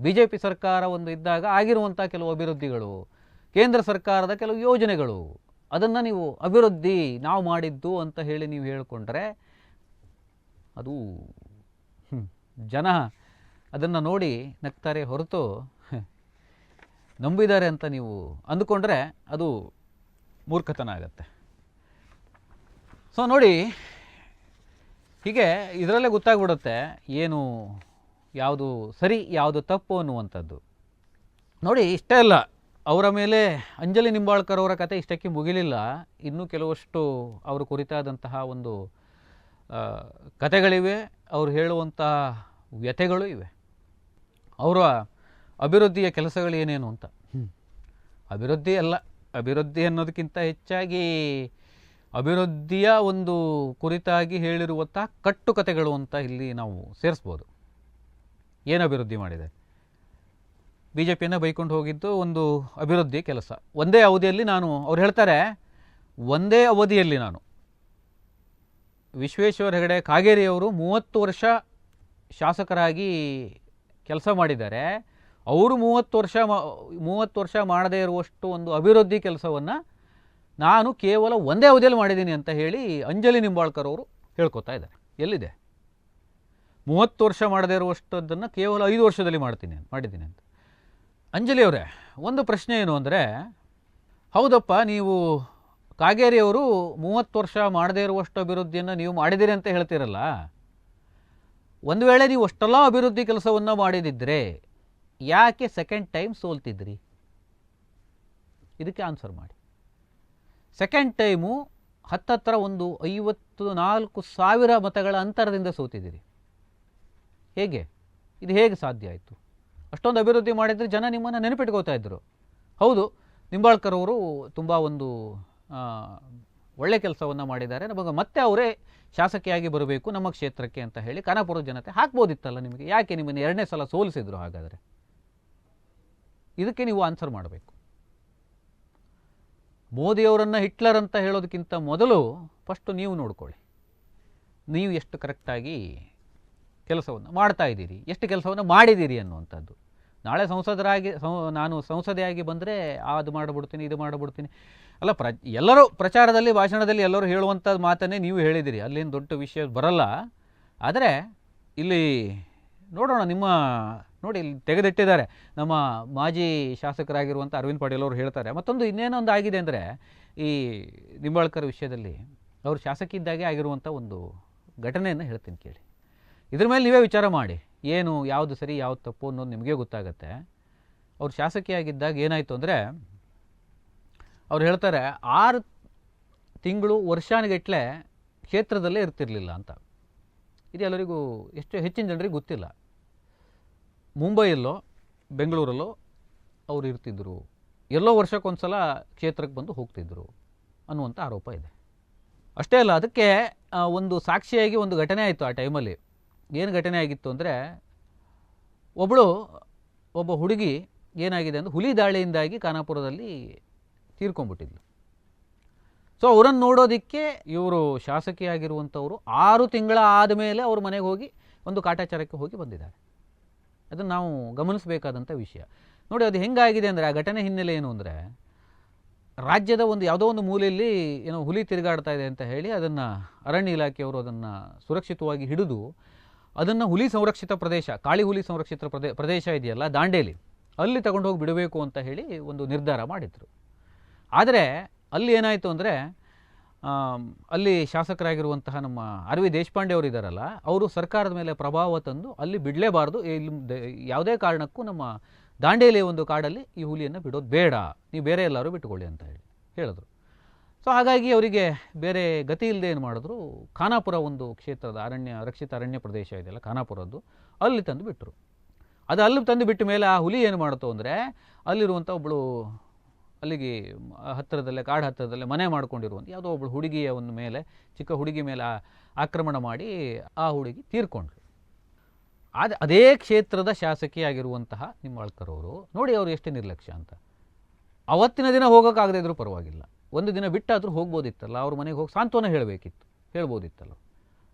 ಬಿ ಜೆ ಪಿ ಸರ್ಕಾರ ಒಂದು ಇದ್ದಾಗ ಆಗಿರುವಂಥ ಕೆಲವು ಅಭಿವೃದ್ಧಿಗಳು, ಕೇಂದ್ರ ಸರ್ಕಾರದ ಕೆಲವು ಯೋಜನೆಗಳು, ಅದನ್ನು ನೀವು ಅಭಿವೃದ್ಧಿ, ನಾವು ಮಾಡಿದ್ದು ಅಂತ ಹೇಳಿ ನೀವು ಹೇಳಿಕೊಂಡ್ರೆ, ಅದು ಜನ ಅದನ್ನು ನೋಡಿ ನಗ್ತಾರೆ ಹೊರತು ನಂಬಿದ್ದಾರೆ ಅಂತ ನೀವು ಅಂದುಕೊಂಡ್ರೆ ಅದು ಮೂರ್ಖತನ ಆಗತ್ತೆ. ಸೊ ನೋಡಿ, ಹೀಗೆ ಇದರಲ್ಲೇ ಗೊತ್ತಾಗ್ಬಿಡುತ್ತೆ ಏನು, ಯಾವುದು ಸರಿ, ಯಾವುದು ತಪ್ಪು ಅನ್ನುವಂಥದ್ದು. ನೋಡಿ, ಇಷ್ಟೇ ಅಲ್ಲ, ಅವರ ಮೇಲೆ ಅಂಜಲಿ ನಿಂಬಾಳ್ಕರ್ ಅವರ ಕತೆ ಇಷ್ಟಕ್ಕೆ ಮುಗಿಲಿಲ್ಲ. ಇನ್ನೂ ಕೆಲವಷ್ಟು ಅವರು ಕುರಿತಾದಂತಹ ಒಂದು ಕತೆಗಳಿವೆ. ಅವರು ಹೇಳುವಂತಹ ವ್ಯಥೆಗಳು ಇವೆ. ಅವರ ಅಭಿವೃದ್ಧಿಯ ಕೆಲಸಗಳು ಏನೇನು ಅಂತ. ಅಭಿವೃದ್ಧಿ ಅಲ್ಲ, ಅಭಿವೃದ್ಧಿ ಅನ್ನೋದಕ್ಕಿಂತ ಹೆಚ್ಚಾಗಿ ಅಭಿವೃದ್ಧಿಯ ಒಂದು ಕುರಿತಾಗಿ ಹೇಳಿರುವಂಥ ಕಟ್ಟುಕತೆಗಳು ಅಂತ ಇಲ್ಲಿ ನಾವು ಸೇರಿಸ್ಬೋದು. ಏನು ಅಭಿವೃದ್ಧಿ ಮಾಡಿದೆ? ಬಿ ಜೆ ಪಿಯನ್ನು ಬೈಕೊಂಡು ಹೋಗಿದ್ದು ಒಂದು ಅಭಿವೃದ್ಧಿ ಕೆಲಸ. ಒಂದೇ ಅವಧಿಯಲ್ಲಿ ನಾನು, ಅವ್ರು ಹೇಳ್ತಾರೆ, ಒಂದೇ ಅವಧಿಯಲ್ಲಿ ನಾನು ವಿಶ್ವೇಶ್ವರ ಹೆಗಡೆ ಕಾಗೇರಿಯವರು ಮೂವತ್ತು ವರ್ಷ ಶಾಸಕರಾಗಿ ಕೆಲಸ ಮಾಡಿದ್ದಾರೆ. ಅವರು ಮೂವತ್ತು ವರ್ಷ ಮೂವತ್ತು ವರ್ಷ ಮಾಡದೇ ಇರುವಷ್ಟು ಒಂದು ಅಭಿವೃದ್ಧಿ ಕೆಲಸವನ್ನು ನಾನು ಕೇವಲ ಒಂದೇ ಅವಧಿಯಲ್ಲಿ ಮಾಡಿದ್ದೀನಿ ಅಂತ ಹೇಳಿ ಅಂಜಲಿ ನಿಂಬಾಳ್ಕರ್ ಅವರು ಹೇಳ್ಕೊತಾ ಇದ್ದಾರೆ. ಎಲ್ಲಿದೆ? ಮೂವತ್ತು ವರ್ಷ ಮಾಡದೇ ಇರುವಷ್ಟದನ್ನು ಕೇವಲ ಐದು ವರ್ಷದಲ್ಲಿ ಮಾಡ್ತೀನಿ ಮಾಡಿದ್ದೀನಿ ಅಂತ. ಅಂಜಲಿ ಅವರೇ, ಒಂದು ಪ್ರಶ್ನೆ ಏನು ಅಂದರೆ, ಹೌದಪ್ಪ, ನೀವು ಕಾಗೇರಿಯವರು ಮೂವತ್ತು ವರ್ಷ ಮಾಡದೇ ಇರುವಷ್ಟು ಅಭಿವೃದ್ಧಿಯನ್ನು ನೀವು ಮಾಡಿದ್ದೀರಿ ಅಂತ ಹೇಳ್ತೀರಲ್ಲ. ಒಂದು ವೇಳೆ ನೀವು ಅಷ್ಟೆಲ್ಲ ಅಭಿವೃದ್ಧಿ ಕೆಲಸವನ್ನು ಮಾಡಿದಿದ್ದರೆ ಯಾಕೆ ಸೆಕೆಂಡ್ ಟೈಮ್ ಸೋಲ್ತಿದ್ರಿ? ಇದಕ್ಕೆ ಆನ್ಸರ್ ಮಾಡಿ. ಸೆಕೆಂಡ್ ಟೈಮು ಹತ್ತತ್ರ ಒಂದು ಐವತ್ತು ನಾಲ್ಕು ಸಾವಿರ ಮತಗಳ ಅಂತರದಿಂದ ಸೋತಿದ್ದೀರಿ. ಹೇಗೆ? ಇದು ಹೇಗೆ ಸಾಧ್ಯ ಆಯಿತು? ಅಷ್ಟೊಂದು ಅಭಿವೃದ್ಧಿ ಮಾಡಿದರೆ ಜನ ನಿಮ್ಮನ್ನು ನೆನಪಿಟ್ಕೋತಾ ಇದ್ದರು ಹೌದು, ನಿಂಬಾಳ್ಕರ್ ಅವರು ತುಂಬ ಒಂದು ಒಳ್ಳೆ ಕೆಲಸವನ್ನು ಮಾಡಿದ್ದಾರೆ. ನಮಗೆ ಮತ್ತೆ ಅವರೇ ಶಾಸಕಿಯಾಗಿ ಬರಬೇಕು ನಮ್ಮ ಕ್ಷೇತ್ರಕ್ಕೆ ಅಂತ ಹೇಳಿ ಕನಪುರ ಜನತೆ ಹಾಕ್ಬೋದಿತ್ತಲ್ಲ ನಿಮಗೆ? ಯಾಕೆ ನಿಮ್ಮನ್ನು ಎರಡನೇ ಸಲ ಸೋಲಿಸಿದ್ರು ಹಾಗಾದರೆ? ಇದಕ್ಕೆ ನೀವು ಆನ್ಸರ್ ಮಾಡಬೇಕು. ಮೋದಿಯವರನ್ನು ಹಿಟ್ಲರ್ ಅಂತ ಹೇಳೋದಕ್ಕಿಂತ ಮೊದಲು ಫಸ್ಟು ನೀವು ನೋಡಿಕೊಳ್ಳಿ. ನೀವು ಎಷ್ಟು ಕರೆಕ್ಟಾಗಿ ಕೆಲಸವನ್ನು ಮಾಡ್ತಾ ಇದ್ದೀರಿ, ಎಷ್ಟು ಕೆಲಸವನ್ನು ಮಾಡಿದ್ದೀರಿ ಅನ್ನುವಂಥದ್ದು. ನಾಳೆ ಸಂಸದರಾಗಿ ನಾನು ಸಂಸದೆಯಾಗಿ ಬಂದರೆ ಅದು ಮಾಡಿಬಿಡ್ತೀನಿ, ಇದು ಮಾಡಿಬಿಡ್ತೀನಿ. ಅಲ್ಲ, ಪ್ರ, ಎಲ್ಲರೂ ಪ್ರಚಾರದಲ್ಲಿ, ಭಾಷಣದಲ್ಲಿ ಎಲ್ಲರೂ ಹೇಳುವಂಥದ್ದು ಮಾತನ್ನೇ ನೀವು ಹೇಳಿದಿರಿ ಅಲ್ಲೇನು ದೊಡ್ಡ ವಿಷಯ ಬರಲ್ಲ. ಆದರೆ ಇಲ್ಲಿ ನೋಡೋಣ, ನಿಮ್ಮ ನೋಡಿ ಇಲ್ಲಿ ತೆಗೆದಿಟ್ಟಿದ್ದಾರೆ. ನಮ್ಮ ಮಾಜಿ ಶಾಸಕರಾಗಿರುವಂಥ ಅರವಿಂದ್ ಪಾಟೀಲ್ ಅವರು ಹೇಳ್ತಾರೆ. ಮತ್ತೊಂದು ಇನ್ನೇನೊಂದು ಆಗಿದೆ ಅಂದರೆ ಈ ನಿಂಬಾಳ್ಕರ್ ವಿಷಯದಲ್ಲಿ ಅವರು ಶಾಸಕಿ ಇದ್ದಾಗೆ ಆಗಿರುವಂಥ ಒಂದು ಘಟನೆಯನ್ನು ಹೇಳ್ತೀನಿ ಕೇಳಿ. ಇದ್ರ ಮೇಲೆ ನೀವೇ ವಿಚಾರ ಮಾಡಿ. ಏನು, ಯಾವುದು ಸರಿ, ಯಾವುದು ತಪ್ಪು ಅನ್ನೋದು ನಿಮಗೆ ಗೊತ್ತಾಗತ್ತೆ. ಅವ್ರು ಶಾಸಕಿಯಾಗಿದ್ದಾಗ ಏನಾಯಿತು ಅಂದರೆ ಅವ್ರು ಹೇಳ್ತಾರೆ, ಆರು ತಿಂಗಳು ವರ್ಷಾನುಗಟ್ಟಲೆ ಕ್ಷೇತ್ರದಲ್ಲೇ ಇರ್ತಿರಲಿಲ್ಲ ಅಂತ. ಇದು ಎಲ್ಲರಿಗೂ ಎಷ್ಟು ಹೆಚ್ಚಿನ ಜನರಿಗೆ ಗೊತ್ತಿಲ್ಲ. ಮುಂಬೈಯಲ್ಲೋ, ಬೆಂಗಳೂರಲ್ಲೋ ಅವರು ಇರ್ತಿದ್ರು. ಎಲ್ಲೋ ವರ್ಷಕ್ಕೊಂದ್ಸಲ ಕ್ಷೇತ್ರಕ್ಕೆ ಬಂದು ಹೋಗ್ತಿದ್ರು ಅನ್ನುವಂಥ ಆರೋಪ ಇದೆ. ಅಷ್ಟೇ ಅಲ್ಲ, ಅದಕ್ಕೆ ಒಂದು ಸಾಕ್ಷಿಯಾಗಿ ಒಂದು ಘಟನೆ ಆಯಿತು ಆ ಟೈಮಲ್ಲಿ. ಏನು ಘಟನೆ ಆಗಿತ್ತು ಅಂದರೆ ಒಬ್ಬಳು ಒಬ್ಬ ಹುಡುಗಿ ಏನಾಗಿದೆ ಅಂದರೆ ಹುಲಿ ದಾಳಿಯಿಂದಾಗಿ ಖಾನಾಪುರದಲ್ಲಿ ತೀರ್ಕೊಂಡ್ಬಿಟ್ಟಿದ್ಲು. ಸೊ ಅವರನ್ನು ನೋಡೋದಕ್ಕೆ ಇವರು ಶಾಸಕಿಯಾಗಿರುವಂಥವರು ಆರು ತಿಂಗಳ ಆದಮೇಲೆ ಅವ್ರ ಮನೆಗೆ ಹೋಗಿ ಒಂದು ಕಾಟಾಚಾರಕ್ಕೆ ಹೋಗಿ ಬಂದಿದ್ದಾರೆ. ಅದನ್ನು ನಾವು ಗಮನಿಸಬೇಕಾದಂಥ ವಿಷಯ. ನೋಡಿ ಅದು ಹೆಂಗಾಗಿದೆ ಅಂದರೆ ಆ ಘಟನೆ ಹಿನ್ನೆಲೆ ಏನು ಅಂದರೆ, ರಾಜ್ಯದ ಒಂದು ಯಾವುದೋ ಒಂದು ಮೂಲೆಯಲ್ಲಿ ಏನೋ ಹುಲಿ ತಿರುಗಾಡ್ತಾ ಇದೆ ಅಂತ ಹೇಳಿ ಅದನ್ನು ಅರಣ್ಯ ಇಲಾಖೆಯವರು ಅದನ್ನು ಸುರಕ್ಷಿತವಾಗಿ ಹಿಡಿದು ಅದನ್ನು ಹುಲಿ ಸಂರಕ್ಷಿತ ಪ್ರದೇಶ, ಕಾಳಿ ಹುಲಿ ಸಂರಕ್ಷಿತ ಪ್ರದೇ, ಪ್ರದೇಶ ಇದೆಯಲ್ಲ ದಾಂಡೇಲಿ, ಅಲ್ಲಿ ತಗೊಂಡೋಗಿ ಬಿಡಬೇಕು ಅಂತ ಹೇಳಿ ಒಂದು ನಿರ್ಧಾರ ಮಾಡಿದರು. ಆದರೆ ಅಲ್ಲಿ ಏನಾಯಿತು ಅಂದರೆ ಅಲ್ಲಿ ಶಾಸಕರಾಗಿರುವಂತಹ ನಮ್ಮ ಆರ್ ವಿ ದೇಶಪಾಂಡೆ ಅವರು ಇದ್ದಾರಲ್ಲ ಅವರು ಸರ್ಕಾರದ ಮೇಲೆ ಪ್ರಭಾವ ತಂದು ಅಲ್ಲಿ ಬಿಡಲೇಬಾರ್ದು. ಇಲ್ಲಿ ಯಾವುದೇ ಕಾರಣಕ್ಕೂ ನಮ್ಮ ದಾಂಡೇಲಿ ಒಂದು ಕಾಡಲ್ಲಿ ಈ ಹುಲಿಯನ್ನು ಬಿಡೋದು ಬೇಡ. ನೀವು ಬೇರೆ ಎಲ್ಲರೂ ಬಿಟ್ಟುಕೊಳ್ಳಿ ಅಂತ ಹೇಳಿ ಹೇಳಿದ್ರು. ಸೊ, ಹಾಗಾಗಿ ಅವರಿಗೆ ಬೇರೆ ಗತಿ ಇಲ್ಲದೆ ಏನು ಮಾಡಿದ್ರು? ಖಾನಾಪುರ ಒಂದು ಕ್ಷೇತ್ರದ ಅರಣ್ಯ, ರಕ್ಷಿತ ಅರಣ್ಯ ಪ್ರದೇಶ ಇದೆಯಲ್ಲ ಖಾನಾಪುರದ್ದು, ಅಲ್ಲಿ ತಂದು ಬಿಟ್ಟರು ಅದು ಅಲ್ಲಿ ತಂದು ಬಿಟ್ಟ ಮೇಲೆ ಆ ಹುಲಿ ಏನು ಮಾಡ್ತು ಅಂದರೆ ಅಲ್ಲಿರುವಂಥ ಒಬ್ಬಳು ಅಲ್ಲಿಗೆ ಹತ್ತಿರದಲ್ಲೇ, ಕಾಡು ಹತ್ತಿರದಲ್ಲೇ ಮನೆ ಮಾಡ್ಕೊಂಡಿರುವಂಥ ಯಾವುದೋ ಒಬ್ಬಳು ಹುಡುಗಿಯ ಒಂದು ಮೇಲೆ, ಚಿಕ್ಕ ಹುಡುಗಿ ಮೇಲೆ ಆಕ್ರಮಣ ಮಾಡಿ ಆ ಹುಡುಗಿ ತೀರ್ಕೊಂಡ್ರು. ಅದು ಅದೇ ಕ್ಷೇತ್ರದ ಶಾಸಕಿಯಾಗಿರುವಂತಹ ನಿಮ್ಮ ಅವರು, ನೋಡಿ ಅವರು ಎಷ್ಟು ನಿರ್ಲಕ್ಷ್ಯ ಅಂತ. ಅವತ್ತಿನ ದಿನ ಹೋಗೋಕ್ಕಾಗದೇ ಇದ್ರೂ ಪರವಾಗಿಲ್ಲ. ಒಂದು ದಿನ ಬಿಟ್ಟಾದರೂ ಹೋಗ್ಬೋದಿತ್ತಲ್ಲ, ಅವ್ರ ಮನೆಗೆ ಹೋಗಿ ಸಾಂತ್ವನ ಹೇಳಬೇಕಿತ್ತು, ಹೇಳ್ಬೋದಿತ್ತಲ್ಲ.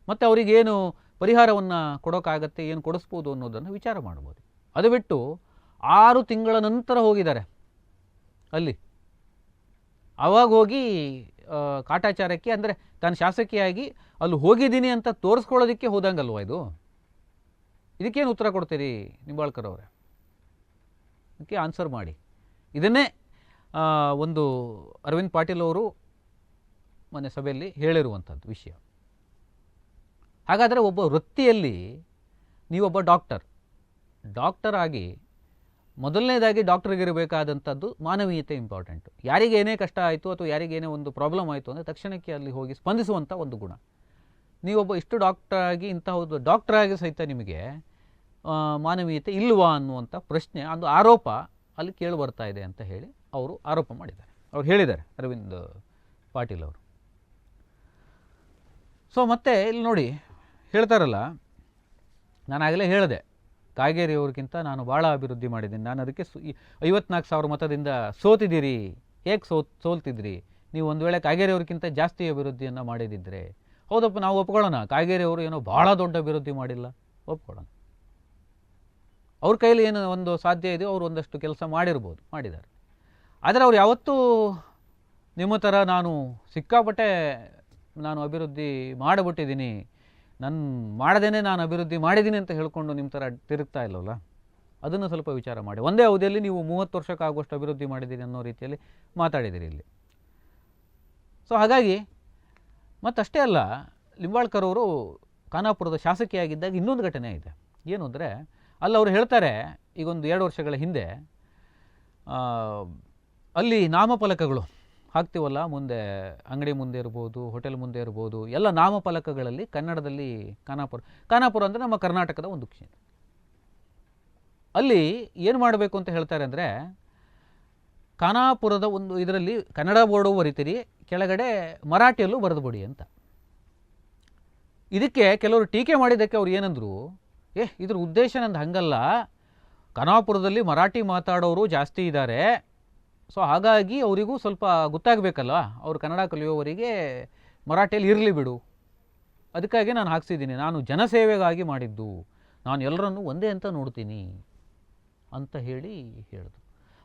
ಮತ್ತು ಅವರಿಗೇನು ಪರಿಹಾರವನ್ನು ಕೊಡೋಕ್ಕಾಗತ್ತೆ, ಏನು ಕೊಡಿಸ್ಬೋದು ಅನ್ನೋದನ್ನು ವಿಚಾರ ಮಾಡ್ಬೋದು. ಅದು ಬಿಟ್ಟು ಆರು ತಿಂಗಳ ನಂತರ ಹೋಗಿದ್ದಾರೆ. ಅಲ್ಲಿ. ಆವಾಗ ಹೋಗಿ ಕಾಟಾಚಾರಕ್ಕೆ ಅಂದರೆ ತಾನು ಶಾಸಕಿಯಾಗಿ ಅಲ್ಲಿ ಹೋಗಿದ್ದೀನಿ ಅಂತ ತೋರಿಸ್ಕೊಳ್ಳೋದಕ್ಕೆ ಹೋದಂಗಲ್ವ ಇದು? ಇದಕ್ಕೇನು ಉತ್ತರ ಕೊಡ್ತೀರಿ ನಿಂಬಾಳ್ಕರ್ ಅವರೇ? ಅದಕ್ಕೆ ಆನ್ಸರ್ ಮಾಡಿ. ಇದನ್ನೇ ಒಂದು ಅರವಿಂದ್ ಪಾಟೀಲ್ ಅವರು ಮೊನ್ನೆ ಸಭೆಯಲ್ಲಿ ಹೇಳಿರುವಂಥದ್ದು ವಿಷಯ. ಹಾಗಾದರೆ ಒಬ್ಬ ವೃತ್ತಿಯಲ್ಲಿ ನೀವೊಬ್ಬ ಡಾಕ್ಟರ್ ಡಾಕ್ಟರ್ ಆಗಿ ಮೊದಲನೇದಾಗಿ ಡಾಕ್ಟರ್ಗಿರಬೇಕಾದಂಥದ್ದು ಮಾನವೀಯತೆ ಇಂಪಾರ್ಟೆಂಟು ಯಾರಿಗೇನೇ ಕಷ್ಟ ಆಯಿತು ಅಥವಾ ಯಾರಿಗೇನೇ ಒಂದು ಪ್ರಾಬ್ಲಮ್ ಆಯಿತು ಅಂದರೆ ತಕ್ಷಣಕ್ಕೆ ಅಲ್ಲಿ ಹೋಗಿ ಸ್ಪಂದಿಸುವಂಥ ಒಂದು ಗುಣ. ನೀವೊಬ್ಬ ಇಷ್ಟು ಡಾಕ್ಟರ್ ಆಗಿ ಇಂಥ ಒಂದು ಡಾಕ್ಟರ್ ಆಗಿ ಸಹಿತ ನಿಮಗೆ ಮಾನವೀಯತೆ ಇಲ್ವಾ ಅನ್ನುವಂಥ ಪ್ರಶ್ನೆ, ಒಂದು ಆರೋಪ ಅಲ್ಲಿ ಕೇಳಿ ಬರ್ತಾ ಇದೆ ಅಂತ ಹೇಳಿ ಅವರು ಆರೋಪ ಮಾಡಿದ್ದಾರೆ. ಅವ್ರು ಹೇಳಿದ್ದಾರೆ, ಅರವಿಂದ್ ಪಾಟೀಲ್ ಅವರು. ಸೊ ಮತ್ತೆ ಇಲ್ಲಿ ನೋಡಿ, ಹೇಳ್ತಾರಲ್ಲ ನಾನು ಆಗಲೇ ಹೇಳಿದೆ ಕಾಗೇರಿ ಅವ್ರಿಗಿಂತ ನಾನು ಭಾಳ ಅಭಿವೃದ್ಧಿ ಮಾಡಿದ್ದೀನಿ. ನಾನು ಅದಕ್ಕೆ ಸು ಐವತ್ನಾಲ್ಕು ಸಾವಿರ ಮತದಿಂದ ಸೋತಿದ್ದೀರಿ. ಹೇಗೆ ಸೋ ಸೋಲ್ತಿದ್ರಿ? ನೀವು ಒಂದು ವೇಳೆ ಕಾಗೇರಿ ಅವ್ರಿಗಿಂತ ಜಾಸ್ತಿ ಅಭಿವೃದ್ಧಿಯನ್ನು ಮಾಡಿದಿದ್ದರೆ ಹೌದಪ್ಪ, ನಾವು ಒಪ್ಕೊಳ್ಳೋಣ. ಕಾಗೇರಿ ಅವರು ಏನೋ ಭಾಳ ದೊಡ್ಡ ಅಭಿವೃದ್ಧಿ ಮಾಡಿಲ್ಲ. ಒಪ್ಕೊಳ್ಳೋಣ. ಅವ್ರ ಕೈಲಿ ಏನು ಒಂದು ಸಾಧ್ಯ ಇದೆಯೋ ಅವರು ಒಂದಷ್ಟು ಕೆಲಸ ಮಾಡಿರ್ಬೋದು, ಮಾಡಿದ್ದಾರೆ. ಆದರೆ ಅವ್ರು ಯಾವತ್ತೂ ನಿಮ್ಮ ಥರ ನಾನು ಸಿಕ್ಕಾಪಟ್ಟೆ ನಾನು ಅಭಿವೃದ್ಧಿ ಮಾಡಿಬಿಟ್ಟಿದ್ದೀನಿ. ನನ್ನ ಮಾಡದೇನೆ ನಾನು ಅಭಿವೃದ್ಧಿ ಮಾಡಿದ್ದೀನಿ ಅಂತ ಹೇಳ್ಕೊಂಡು ನಿಮ್ಮ ಥರ ತಿರುಗ್ತಾ ಇಲ್ಲವಲ್ಲ? ಅದನ್ನು ಸ್ವಲ್ಪ ವಿಚಾರ ಮಾಡಿ. ಒಂದೇ ಅವಧಿಯಲ್ಲಿ ನೀವು ಮೂವತ್ತು ವರ್ಷಕ್ಕಾಗುವಷ್ಟು ಅಭಿವೃದ್ಧಿ ಮಾಡಿದ್ದೀರಿ ಅನ್ನೋ ರೀತಿಯಲ್ಲಿ ಮಾತಾಡಿದಿರಿ ಇಲ್ಲಿ. ಸೊ ಹಾಗಾಗಿ ಮತ್ತಷ್ಟೇ ಅಲ್ಲ, ಲಿಂಬಾಳ್ಕರ್ ಅವರು ಖಾನಾಪುರದ ಶಾಸಕಿಯಾಗಿದ್ದಾಗ ಇನ್ನೊಂದು ಘಟನೆ ಇದೆ. ಏನು ಅಂದರೆ, ಅಲ್ಲಿ ಅವರು ಹೇಳ್ತಾರೆ, ಈಗೊಂದು ಎರಡು ವರ್ಷಗಳ ಹಿಂದೆ ಅಲ್ಲಿ ನಾಮಫಲಕಗಳು ಹಾಕ್ತೀವಲ್ಲ, ಮುಂದೆ ಅಂಗಡಿ ಮುಂದೆ ಇರ್ಬೋದು, ಹೋಟೆಲ್ ಮುಂದೆ ಇರ್ಬೋದು, ಎಲ್ಲ ನಾಮಫಲಕಗಳಲ್ಲಿ ಕನ್ನಡದಲ್ಲಿ ಖಾನಾಪುರ. ಖಾನಾಪುರ ಅಂದರೆ ನಮ್ಮ ಕರ್ನಾಟಕದ ಒಂದು ಕ್ಷೇತ್ರ. ಅಲ್ಲಿ ಏನು ಮಾಡಬೇಕು ಅಂತ ಹೇಳ್ತಾರೆ ಅಂದರೆ, ಖಾನಾಪುರದ ಒಂದು ಇದರಲ್ಲಿ ಕನ್ನಡ ಬೋರ್ಡು ಬರಿತೀರಿ ಕೆಳಗಡೆ ಮರಾಠಿಯಲ್ಲೂ ಬರೆದುಬಿಡಿ ಅಂತ. ಇದಕ್ಕೆ ಕೆಲವರು ಟೀಕೆ ಮಾಡಿದ್ದಕ್ಕೆ ಅವ್ರು ಏನಂದರು, ಏ, ಇದ್ರ ಉದ್ದೇಶ ನಂದು ಹಂಗಲ್ಲ. ಖಾನಾಪುರದಲ್ಲಿ ಮರಾಠಿ ಮಾತಾಡೋರು ಜಾಸ್ತಿ ಇದ್ದಾರೆ ಸೊ ಹಾಗಾಗಿ ಅವರಿಗೂ ಸ್ವಲ್ಪ ಗೊತ್ತಾಗಬೇಕಲ್ಲ ಅವ್ರು ಕನ್ನಡ ಕಲಿಯೋವರಿಗೆ ಮರಾಠಿಯಲ್ಲಿ ಇರಲಿ ಬಿಡು. ಅದಕ್ಕಾಗಿ ನಾನು ಹಾಕ್ಸಿದ್ದೀನಿ. ನಾನು ಜನಸೇವೆಗಾಗಿ ಮಾಡಿದ್ದು. ನಾನು ಎಲ್ಲರನ್ನೂ ಒಂದೇ ಅಂತ ನೋಡ್ತೀನಿ ಅಂತ ಹೇಳಿ ಹೇಳಿದ್ರು.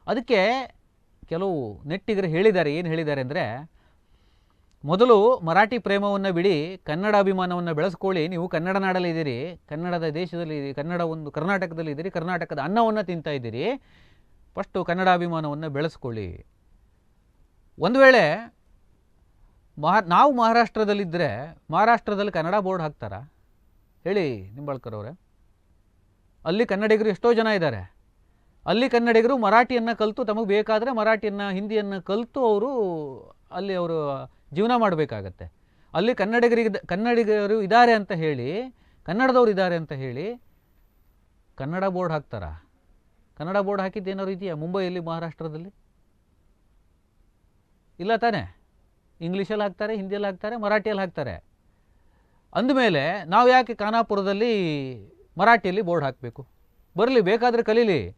ಅದಕ್ಕೆ ಕೆಲವು ನೆಟ್ಟಿಗರು ಹೇಳಿದ್ದಾರೆ. ಏನು ಹೇಳಿದ್ದಾರೆ ಅಂದರೆ, ಮೊದಲು ಮರಾಠಿ ಪ್ರೇಮವನ್ನು ಬಿಡಿ, ಕನ್ನಡ ಅಭಿಮಾನವನ್ನು ಬೆಳೆಸ್ಕೊಳ್ಳಿ. ನೀವು ಕನ್ನಡ ನಾಡಲ್ಲಿದ್ದೀರಿ ಕನ್ನಡದ ದೇಶದಲ್ಲಿ ಕನ್ನಡ ಒಂದು ಕರ್ನಾಟಕದಲ್ಲಿ ಇದ್ದೀರಿ, ಕರ್ನಾಟಕದ ಅನ್ನವನ್ನು ತಿಂತಾ ಇದ್ದೀರಿ. ಫಸ್ಟು ಕನ್ನಡ ಅಭಿಮಾನವನ್ನು ಬೆಳೆಸ್ಕೊಳ್ಳಿ. ಒಂದು ವೇಳೆ ಮಹಾ, ನಾವು ಮಹಾರಾಷ್ಟ್ರದಲ್ಲಿದ್ದರೆ ಮಹಾರಾಷ್ಟ್ರದಲ್ಲಿ ಕನ್ನಡ ಬೋರ್ಡ್ ಹಾಕ್ತಾರಾ? ಹೇಳಿ ನಿಂಬಾಳ್ಕರ್ ಅವರೇ. ಅಲ್ಲಿ ಕನ್ನಡಿಗರು ಎಷ್ಟೋ ಜನ ಇದ್ದಾರೆ. ಅಲ್ಲಿ ಕನ್ನಡಿಗರು ಮರಾಠಿಯನ್ನು ಕಲಿತು ತಮಗೆ ಬೇಕಾದರೆ ಮರಾಠಿಯನ್ನು, ಹಿಂದಿಯನ್ನು ಕಲಿತು ಅವರು ಅಲ್ಲಿ ಅವರು ಜೀವನ ಮಾಡಬೇಕಾಗತ್ತೆ. ಅಲ್ಲಿ ಕನ್ನಡಿಗರಿಗೆ, ಕನ್ನಡಿಗರು ಇದ್ದಾರೆ ಅಂತ ಹೇಳಿ, ಕನ್ನಡದವ್ರು ಇದ್ದಾರೆ ಅಂತ ಹೇಳಿ ಕನ್ನಡ ಬೋರ್ಡ್ ಹಾಕ್ತಾರಾ? ಕನ್ನಡ ಬೋರ್ಡ್ ಹಾಕಿದ್ದು ಏನಾದ್ರು ಇದೆಯಾ ಮುಂಬೈಯಲ್ಲಿ, ಮಹಾರಾಷ್ಟ್ರದಲ್ಲಿ? ಇಲ್ಲ ತಾನೇ. ಇಂಗ್ಲೀಷಲ್ಲಿ ಹಾಕ್ತಾರೆ, ಹಿಂದಿಯಲ್ಲಿ ಹಾಕ್ತಾರೆ, ಮರಾಠಿಯಲ್ಲಿ ಹಾಕ್ತಾರೆ. ಅಂದಮೇಲೆ ನಾವು ಯಾಕೆ ಖಾನಾಪುರದಲ್ಲಿ ಮರಾಠಿಯಲ್ಲಿ ಬೋರ್ಡ್ ಹಾಕಬೇಕು? ಬರಲಿ, ಬೇಕಾದರೆ ಕಲೀಲಿ.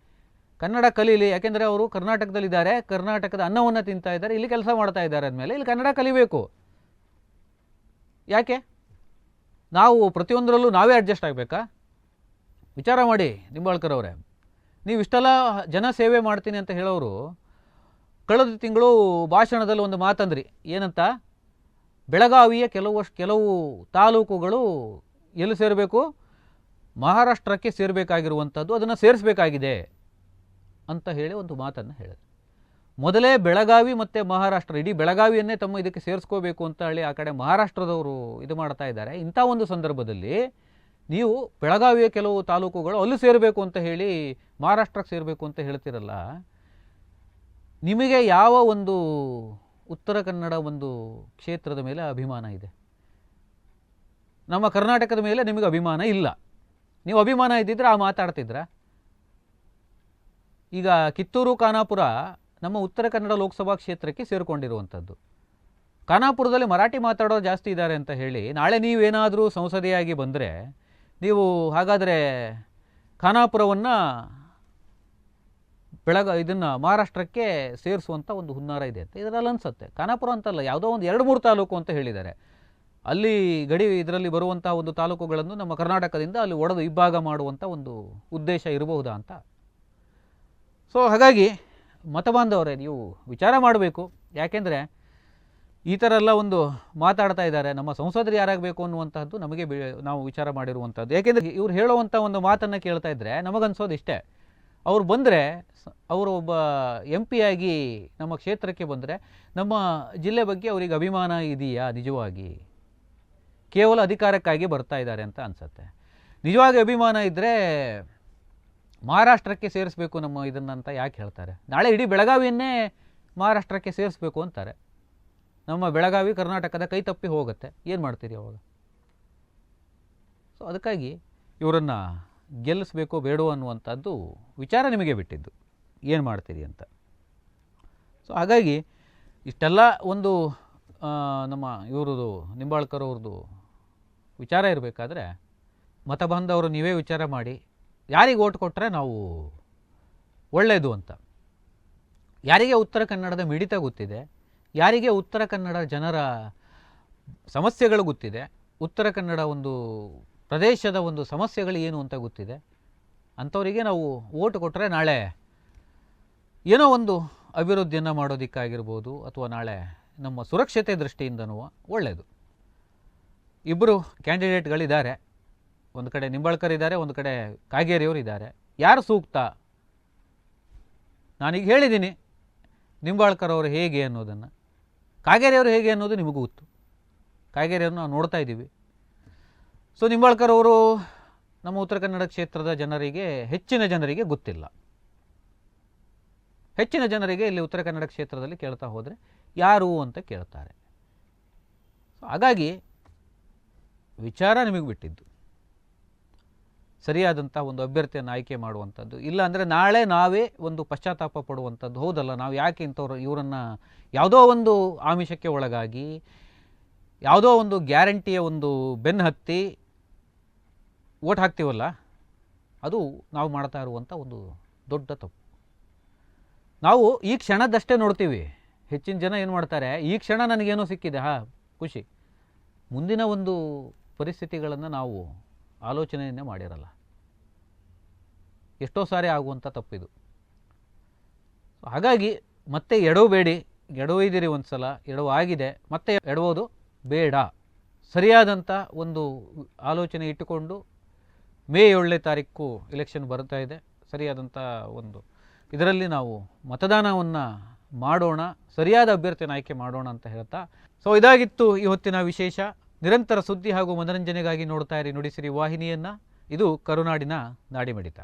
ಕನ್ನಡ ಕಲೀಲಿ. ಯಾಕೆಂದರೆ ಅವರು ಕರ್ನಾಟಕದಲ್ಲಿದ್ದಾರೆ. ಕರ್ನಾಟಕದ ಅನ್ನವನ್ನು ತಿಂತಾ ಇದ್ದಾರೆ. ಇಲ್ಲಿ ಕೆಲಸ ಮಾಡ್ತಾ ಇದ್ದಾರೆ ಅಂದಮೇಲೆ ಇಲ್ಲಿ ಕನ್ನಡ ಕಲಿಬೇಕು. ಯಾಕೆ? ನಾವು ಪ್ರತಿಯೊಂದರಲ್ಲೂ ನಾವೇ ಅಡ್ಜಸ್ಟ್ ಆಗಬೇಕಾ? ವಿಚಾರ ಮಾಡಿ, ನಿಂಬಾಳ್ಕರ್ ಅವರೇ. ನೀವು ಇಷ್ಟೆಲ್ಲ ಜನ ಸೇವೆ ಮಾಡ್ತೀನಿ ಅಂತ ಹೇಳೋರು, ಕಳೆದ ತಿಂಗಳು ಭಾಷಣದಲ್ಲಿ ಒಂದು ಮಾತಂದ್ರಿ, ಏನಂತ? ಬೆಳಗಾವಿಯ ಕೆಲವಷ್ಟು ಕೆಲವು ತಾಲೂಕುಗಳು ಎಲ್ಲಿ ಸೇರಬೇಕು? ಮಹಾರಾಷ್ಟ್ರಕ್ಕೆ ಸೇರಬೇಕಾಗಿರುವಂಥದ್ದು, ಅದನ್ನು ಸೇರಿಸಬೇಕಾಗಿದೆ ಅಂತ ಹೇಳಿ ಒಂದು ಮಾತನ್ನು ಹೇಳಿದ್ರು. ಮೊದಲೇ ಬೆಳಗಾವಿ ಮತ್ತು ಮಹಾರಾಷ್ಟ್ರ, ಇಡೀ ಬೆಳಗಾವಿಯನ್ನೇ ತಮ್ಮ ಇದಕ್ಕೆ ಸೇರಿಸ್ಕೋಬೇಕು ಅಂತ ಹೇಳಿ ಆ ಕಡೆ ಮಹಾರಾಷ್ಟ್ರದವರು ಇದು ಮಾಡ್ತಾ ಇದ್ದಾರೆ. ಇಂಥ ಒಂದು ಸಂದರ್ಭದಲ್ಲಿ ನೀವು ಬೆಳಗಾವಿಯ ಕೆಲವು ತಾಲೂಕುಗಳು ಅಲ್ಲಿ ಸೇರಬೇಕು ಅಂತ ಹೇಳಿ ಮಹಾರಾಷ್ಟ್ರಕ್ಕೆ ಸೇರಬೇಕು ಅಂತ ಹೇಳ್ತಿರಲ್ಲ, ನಿಮಗೆ ಯಾವ ಒಂದು ಉತ್ತರ ಕನ್ನಡ ಒಂದು ಕ್ಷೇತ್ರದ ಮೇಲೆ ಅಭಿಮಾನ ಇದೆ? ನಮ್ಮ ಕರ್ನಾಟಕದ ಮೇಲೆ ನಿಮಗೆ ಅಭಿಮಾನ ಇಲ್ಲ. ನೀವು ಅಭಿಮಾನ ಇದ್ದಿದ್ರೆ ಆ ಮಾತಾಡ್ತಿದ್ರ? ಈಗ ಕಿತ್ತೂರು, ಖಾನಾಪುರ ನಮ್ಮ ಉತ್ತರ ಕನ್ನಡ ಲೋಕಸಭಾ ಕ್ಷೇತ್ರಕ್ಕೆ ಸೇರಿಕೊಂಡಿರುವಂಥದ್ದು. ಖಾನಾಪುರದಲ್ಲಿ ಮರಾಠಿ ಮಾತಾಡೋರು ಜಾಸ್ತಿ ಇದ್ದಾರೆ ಅಂತ ಹೇಳಿ ನಾಳೆ ನೀವೇನಾದರೂ ಸಂಸದೆಯಾಗಿ ಬಂದರೆ ನೀವು ಹಾಗಾದರೆ ಖಾನಾಪುರವನ್ನು ಬೆಳಗ, ಇದನ್ನು ಮಹಾರಾಷ್ಟ್ರಕ್ಕೆ ಸೇರಿಸುವಂಥ ಒಂದು ಹುನ್ನಾರ ಇದೆ ಅಂತ ಇದರಲ್ಲಿ ಅನಿಸುತ್ತೆ. ಖಾನಾಪುರ ಅಂತಲ್ಲ, ಯಾವುದೋ ಒಂದು ಎರಡು ಮೂರು ತಾಲೂಕು ಅಂತ ಹೇಳಿದ್ದಾರೆ. ಅಲ್ಲಿ ಗಡಿ, ಇದರಲ್ಲಿ ಬರುವಂತಹ ಒಂದು ತಾಲೂಕುಗಳನ್ನು ನಮ್ಮ ಕರ್ನಾಟಕದಿಂದ ಅಲ್ಲಿ ಒಡೆದು ಇಬ್ಬಾಗ ಮಾಡುವಂಥ ಒಂದು ಉದ್ದೇಶ ಇರಬಹುದಾ ಅಂತ. ಸೊ ಹಾಗಾಗಿ ಮತಬಾಂಧವರೇ, ನೀವು ವಿಚಾರ ಮಾಡಬೇಕು. ಯಾಕೆಂದರೆ ಈ ಥರ ಎಲ್ಲ ಒಂದು ಮಾತಾಡ್ತಾ ಇದ್ದಾರೆ. ನಮ್ಮ ಸಂಸದರು ಯಾರಾಗಬೇಕು ಅನ್ನುವಂಥದ್ದು ನಮಗೆ ನಾವು ವಿಚಾರ ಮಾಡಿರುವಂಥದ್ದು ಯಾಕೆಂದರೆ ಇವ್ರು ಹೇಳುವಂಥ ಒಂದು ಮಾತನ್ನು ಕೇಳ್ತಾ ಇದ್ದರೆ ನಮಗನ್ಸೋದು ಇಷ್ಟೇ. ಅವ್ರು ಬಂದರೆ ಅವರು ಒಬ್ಬ ಎಂ ಆಗಿ ನಮ್ಮ ಕ್ಷೇತ್ರಕ್ಕೆ ಬಂದರೆ ನಮ್ಮ ಜಿಲ್ಲೆ ಬಗ್ಗೆ ಅವರಿಗೆ ಅಭಿಮಾನ ಇದೆಯಾ ನಿಜವಾಗಿ? ಕೇವಲ ಅಧಿಕಾರಕ್ಕಾಗಿ ಬರ್ತಾ ಇದ್ದಾರೆ ಅಂತ ಅನಿಸುತ್ತೆ. ನಿಜವಾಗಿ ಅಭಿಮಾನ ಇದ್ದರೆ ಮಹಾರಾಷ್ಟ್ರಕ್ಕೆ ಸೇರಿಸ್ಬೇಕು ನಮ್ಮ ಇದನ್ನಂತ ಯಾಕೆ ಹೇಳ್ತಾರೆ? ನಾಳೆ ಇಡೀ ಬೆಳಗಾವಿಯನ್ನೇ ಮಹಾರಾಷ್ಟ್ರಕ್ಕೆ ಸೇರಿಸ್ಬೇಕು ಅಂತಾರೆ. ನಮ್ಮ ಬೆಳಗಾವಿ ಕರ್ನಾಟಕದ ಕೈ ತಪ್ಪಿ ಹೋಗುತ್ತೆ. ಏನು ಮಾಡ್ತೀರಿ ಅವಾಗ? ಸೊ ಅದಕ್ಕಾಗಿ ಇವರನ್ನು ಗೆಲ್ಲಿಸ್ಬೇಕು ಬೇಡೋ ಅನ್ನುವಂಥದ್ದು ವಿಚಾರ ನಿಮಗೆ ಬಿಟ್ಟಿದ್ದು. ಏನು ಮಾಡ್ತೀರಿ ಅಂತ. ಸೊ ಹಾಗಾಗಿ ಇಷ್ಟೆಲ್ಲ ಒಂದು ನಮ್ಮ ಇವ್ರದ್ದು ನಿಂಬಾಳ್ಕರ್ ಅವ್ರದ್ದು ವಿಚಾರ ಇರಬೇಕಾದ್ರೆ ಮತಬಂಧವರು ನೀವೇ ವಿಚಾರ ಮಾಡಿ. ಯಾರಿಗೆ ಓಟ್ ಕೊಟ್ಟರೆ ನಾವು ಒಳ್ಳೆಯದು ಅಂತ. ಯಾರಿಗೆ ಉತ್ತರ ಕನ್ನಡದ ಮಿಡಿತ ಗೊತ್ತಿದೆ ಯಾರಿಗೆ ಉತ್ತರ ಕನ್ನಡ ಜನರ ಸಮಸ್ಯೆಗಳು ಗೊತ್ತಿದೆ, ಉತ್ತರ ಕನ್ನಡ ಒಂದು ಪ್ರದೇಶದ ಒಂದು ಸಮಸ್ಯೆಗಳು ಏನು ಅಂತ ಗೊತ್ತಿದೆ, ಅಂಥವರಿಗೆ ನಾವು ಓಟ್ ಕೊಟ್ಟರೆ ನಾಳೆ ಏನೋ ಒಂದು ಅಭಿವೃದ್ಧಿಯನ್ನು ಮಾಡೋದಕ್ಕಾಗಿರ್ಬೋದು ಅಥವಾ ನಾಳೆ ನಮ್ಮ ಸುರಕ್ಷತೆ ದೃಷ್ಟಿಯಿಂದನೂ ಒಳ್ಳೆಯದು ಇಬ್ಬರು ಕ್ಯಾಂಡಿಡೇಟ್ಗಳಿದ್ದಾರೆ, ಒಂದು ಕಡೆ ನಿಂಬಾಳ್ಕರ್ ಇದ್ದಾರೆ ಒಂದು ಕಡೆ ಕಾಗೇರಿಯವರು ಇದ್ದಾರೆ ಯಾರು ಸೂಕ್ತ? ನಾನೀಗ ಹೇಳಿದ್ದೀನಿ ನಿಂಬಾಳ್ಕರ್ ಅವರು ಹೇಗೆ ಅನ್ನೋದನ್ನು. ಕಾಗೇರಿಯವರು ಹೇಗೆ ಅನ್ನೋದು ನಿಮಗೂ ಗೊತ್ತು. ಕಾಗೇರಿಯವ್ರನ್ನ ನಾವು ನೋಡ್ತಾ ಇದ್ದೀವಿ. ಸೊ ನಿಂಬಾಳ್ಕರ್ ಅವರು ನಮ್ಮ ಉತ್ತರ ಕನ್ನಡ ಕ್ಷೇತ್ರದ ಜನರಿಗೆ, ಹೆಚ್ಚಿನ ಜನರಿಗೆ ಗೊತ್ತಿಲ್ಲ. ಹೆಚ್ಚಿನ ಜನರಿಗೆ ಇಲ್ಲಿ ಉತ್ತರ ಕನ್ನಡ ಕ್ಷೇತ್ರದಲ್ಲಿ ಕೇಳ್ತಾ ಹೋದರೆ ಯಾರು ಅಂತ ಕೇಳ್ತಾರೆ. ಸೊ ಹಾಗಾಗಿ ವಿಚಾರ ನಿಮಗೆ ಬಿಟ್ಟಿದ್ದು. ಸರಿಯಾದಂಥ ಒಂದು ಅಭ್ಯರ್ಥಿಯನ್ನು ಆಯ್ಕೆ ಮಾಡುವಂಥದ್ದು ಇಲ್ಲ ಅಂದರೆ ನಾಳೆ ನಾವೇ ಒಂದು ಪಶ್ಚಾತ್ತಾಪ ಪಡುವಂಥದ್ದು ಹೌದಲ್ಲ, ನಾವು ಯಾಕೆ ಇಂಥವ್ರು ಇವರನ್ನು ಯಾವುದೋ ಒಂದು ಆಮಿಷಕ್ಕೆ ಒಳಗಾಗಿ, ಯಾವುದೋ ಒಂದು ಗ್ಯಾರಂಟಿಯ ಒಂದು ಬೆನ್ನು ಹತ್ತಿ ಓಟ್ ಹಾಕ್ತೀವಲ್ಲ, ಅದು ನಾವು ಮಾಡ್ತಾ ಇರುವಂಥ ಒಂದು ದೊಡ್ಡ ತಪ್ಪು. ನಾವು ಈ ಕ್ಷಣದಷ್ಟೇ ನೋಡ್ತೀವಿ. ಹೆಚ್ಚಿನ ಜನ ಏನು ಮಾಡ್ತಾರೆ, ಈ ಕ್ಷಣ ನನಗೇನೋ ಸಿಕ್ಕಿದೆ, ಹಾ, ಖುಷಿ. ಮುಂದಿನ ಒಂದು ಪರಿಸ್ಥಿತಿಗಳನ್ನು ನಾವು ಆಲೋಚನೆಯನ್ನೇ ಮಾಡಿರಲ್ಲ. ಎಷ್ಟೋ ಸಾರಿ ಆಗುವಂಥ ತಪ್ಪಿದು. ಹಾಗಾಗಿ ಮತ್ತೆ ಎಡವಬೇಡಿ ಎಡವೈದಿರಿ ಒಂದು ಸಲ ಎಡವಾಗಿದೆ ಮತ್ತೆ ಎಡವೋದು ಬೇಡ. ಸರಿಯಾದಂಥ ಒಂದು ಆಲೋಚನೆ ಇಟ್ಟುಕೊಂಡು ಮೇ ಏಳನೇ ತಾರೀಕು ಎಲೆಕ್ಷನ್ ಬರ್ತಾ ಇದೆ. ಸರಿಯಾದಂಥ ಒಂದು. ಇದರಲ್ಲಿ ನಾವು ಮತದಾನವನ್ನು ಮಾಡೋಣ, ಸರಿಯಾದ ಅಭ್ಯರ್ಥಿಯನ್ನು ಆಯ್ಕೆ ಮಾಡೋಣ ಅಂತ ಹೇಳ್ತಾ. ಸೊ ಇದಾಗಿತ್ತು ಇವತ್ತಿನ ವಿಶೇಷ. ನಿರಂತರ ಸುದ್ದಿ ಹಾಗೂ ಮನರಂಜನೆಗಾಗಿ ನೋಡ್ತಾ ಇರಿ ನುಡಿಸಿರಿ ವಾಹಿನಿಯನ್ನು. ಇದು ಕರುನಾಡಿನ ನಾಡಿಮಿಡಿತ.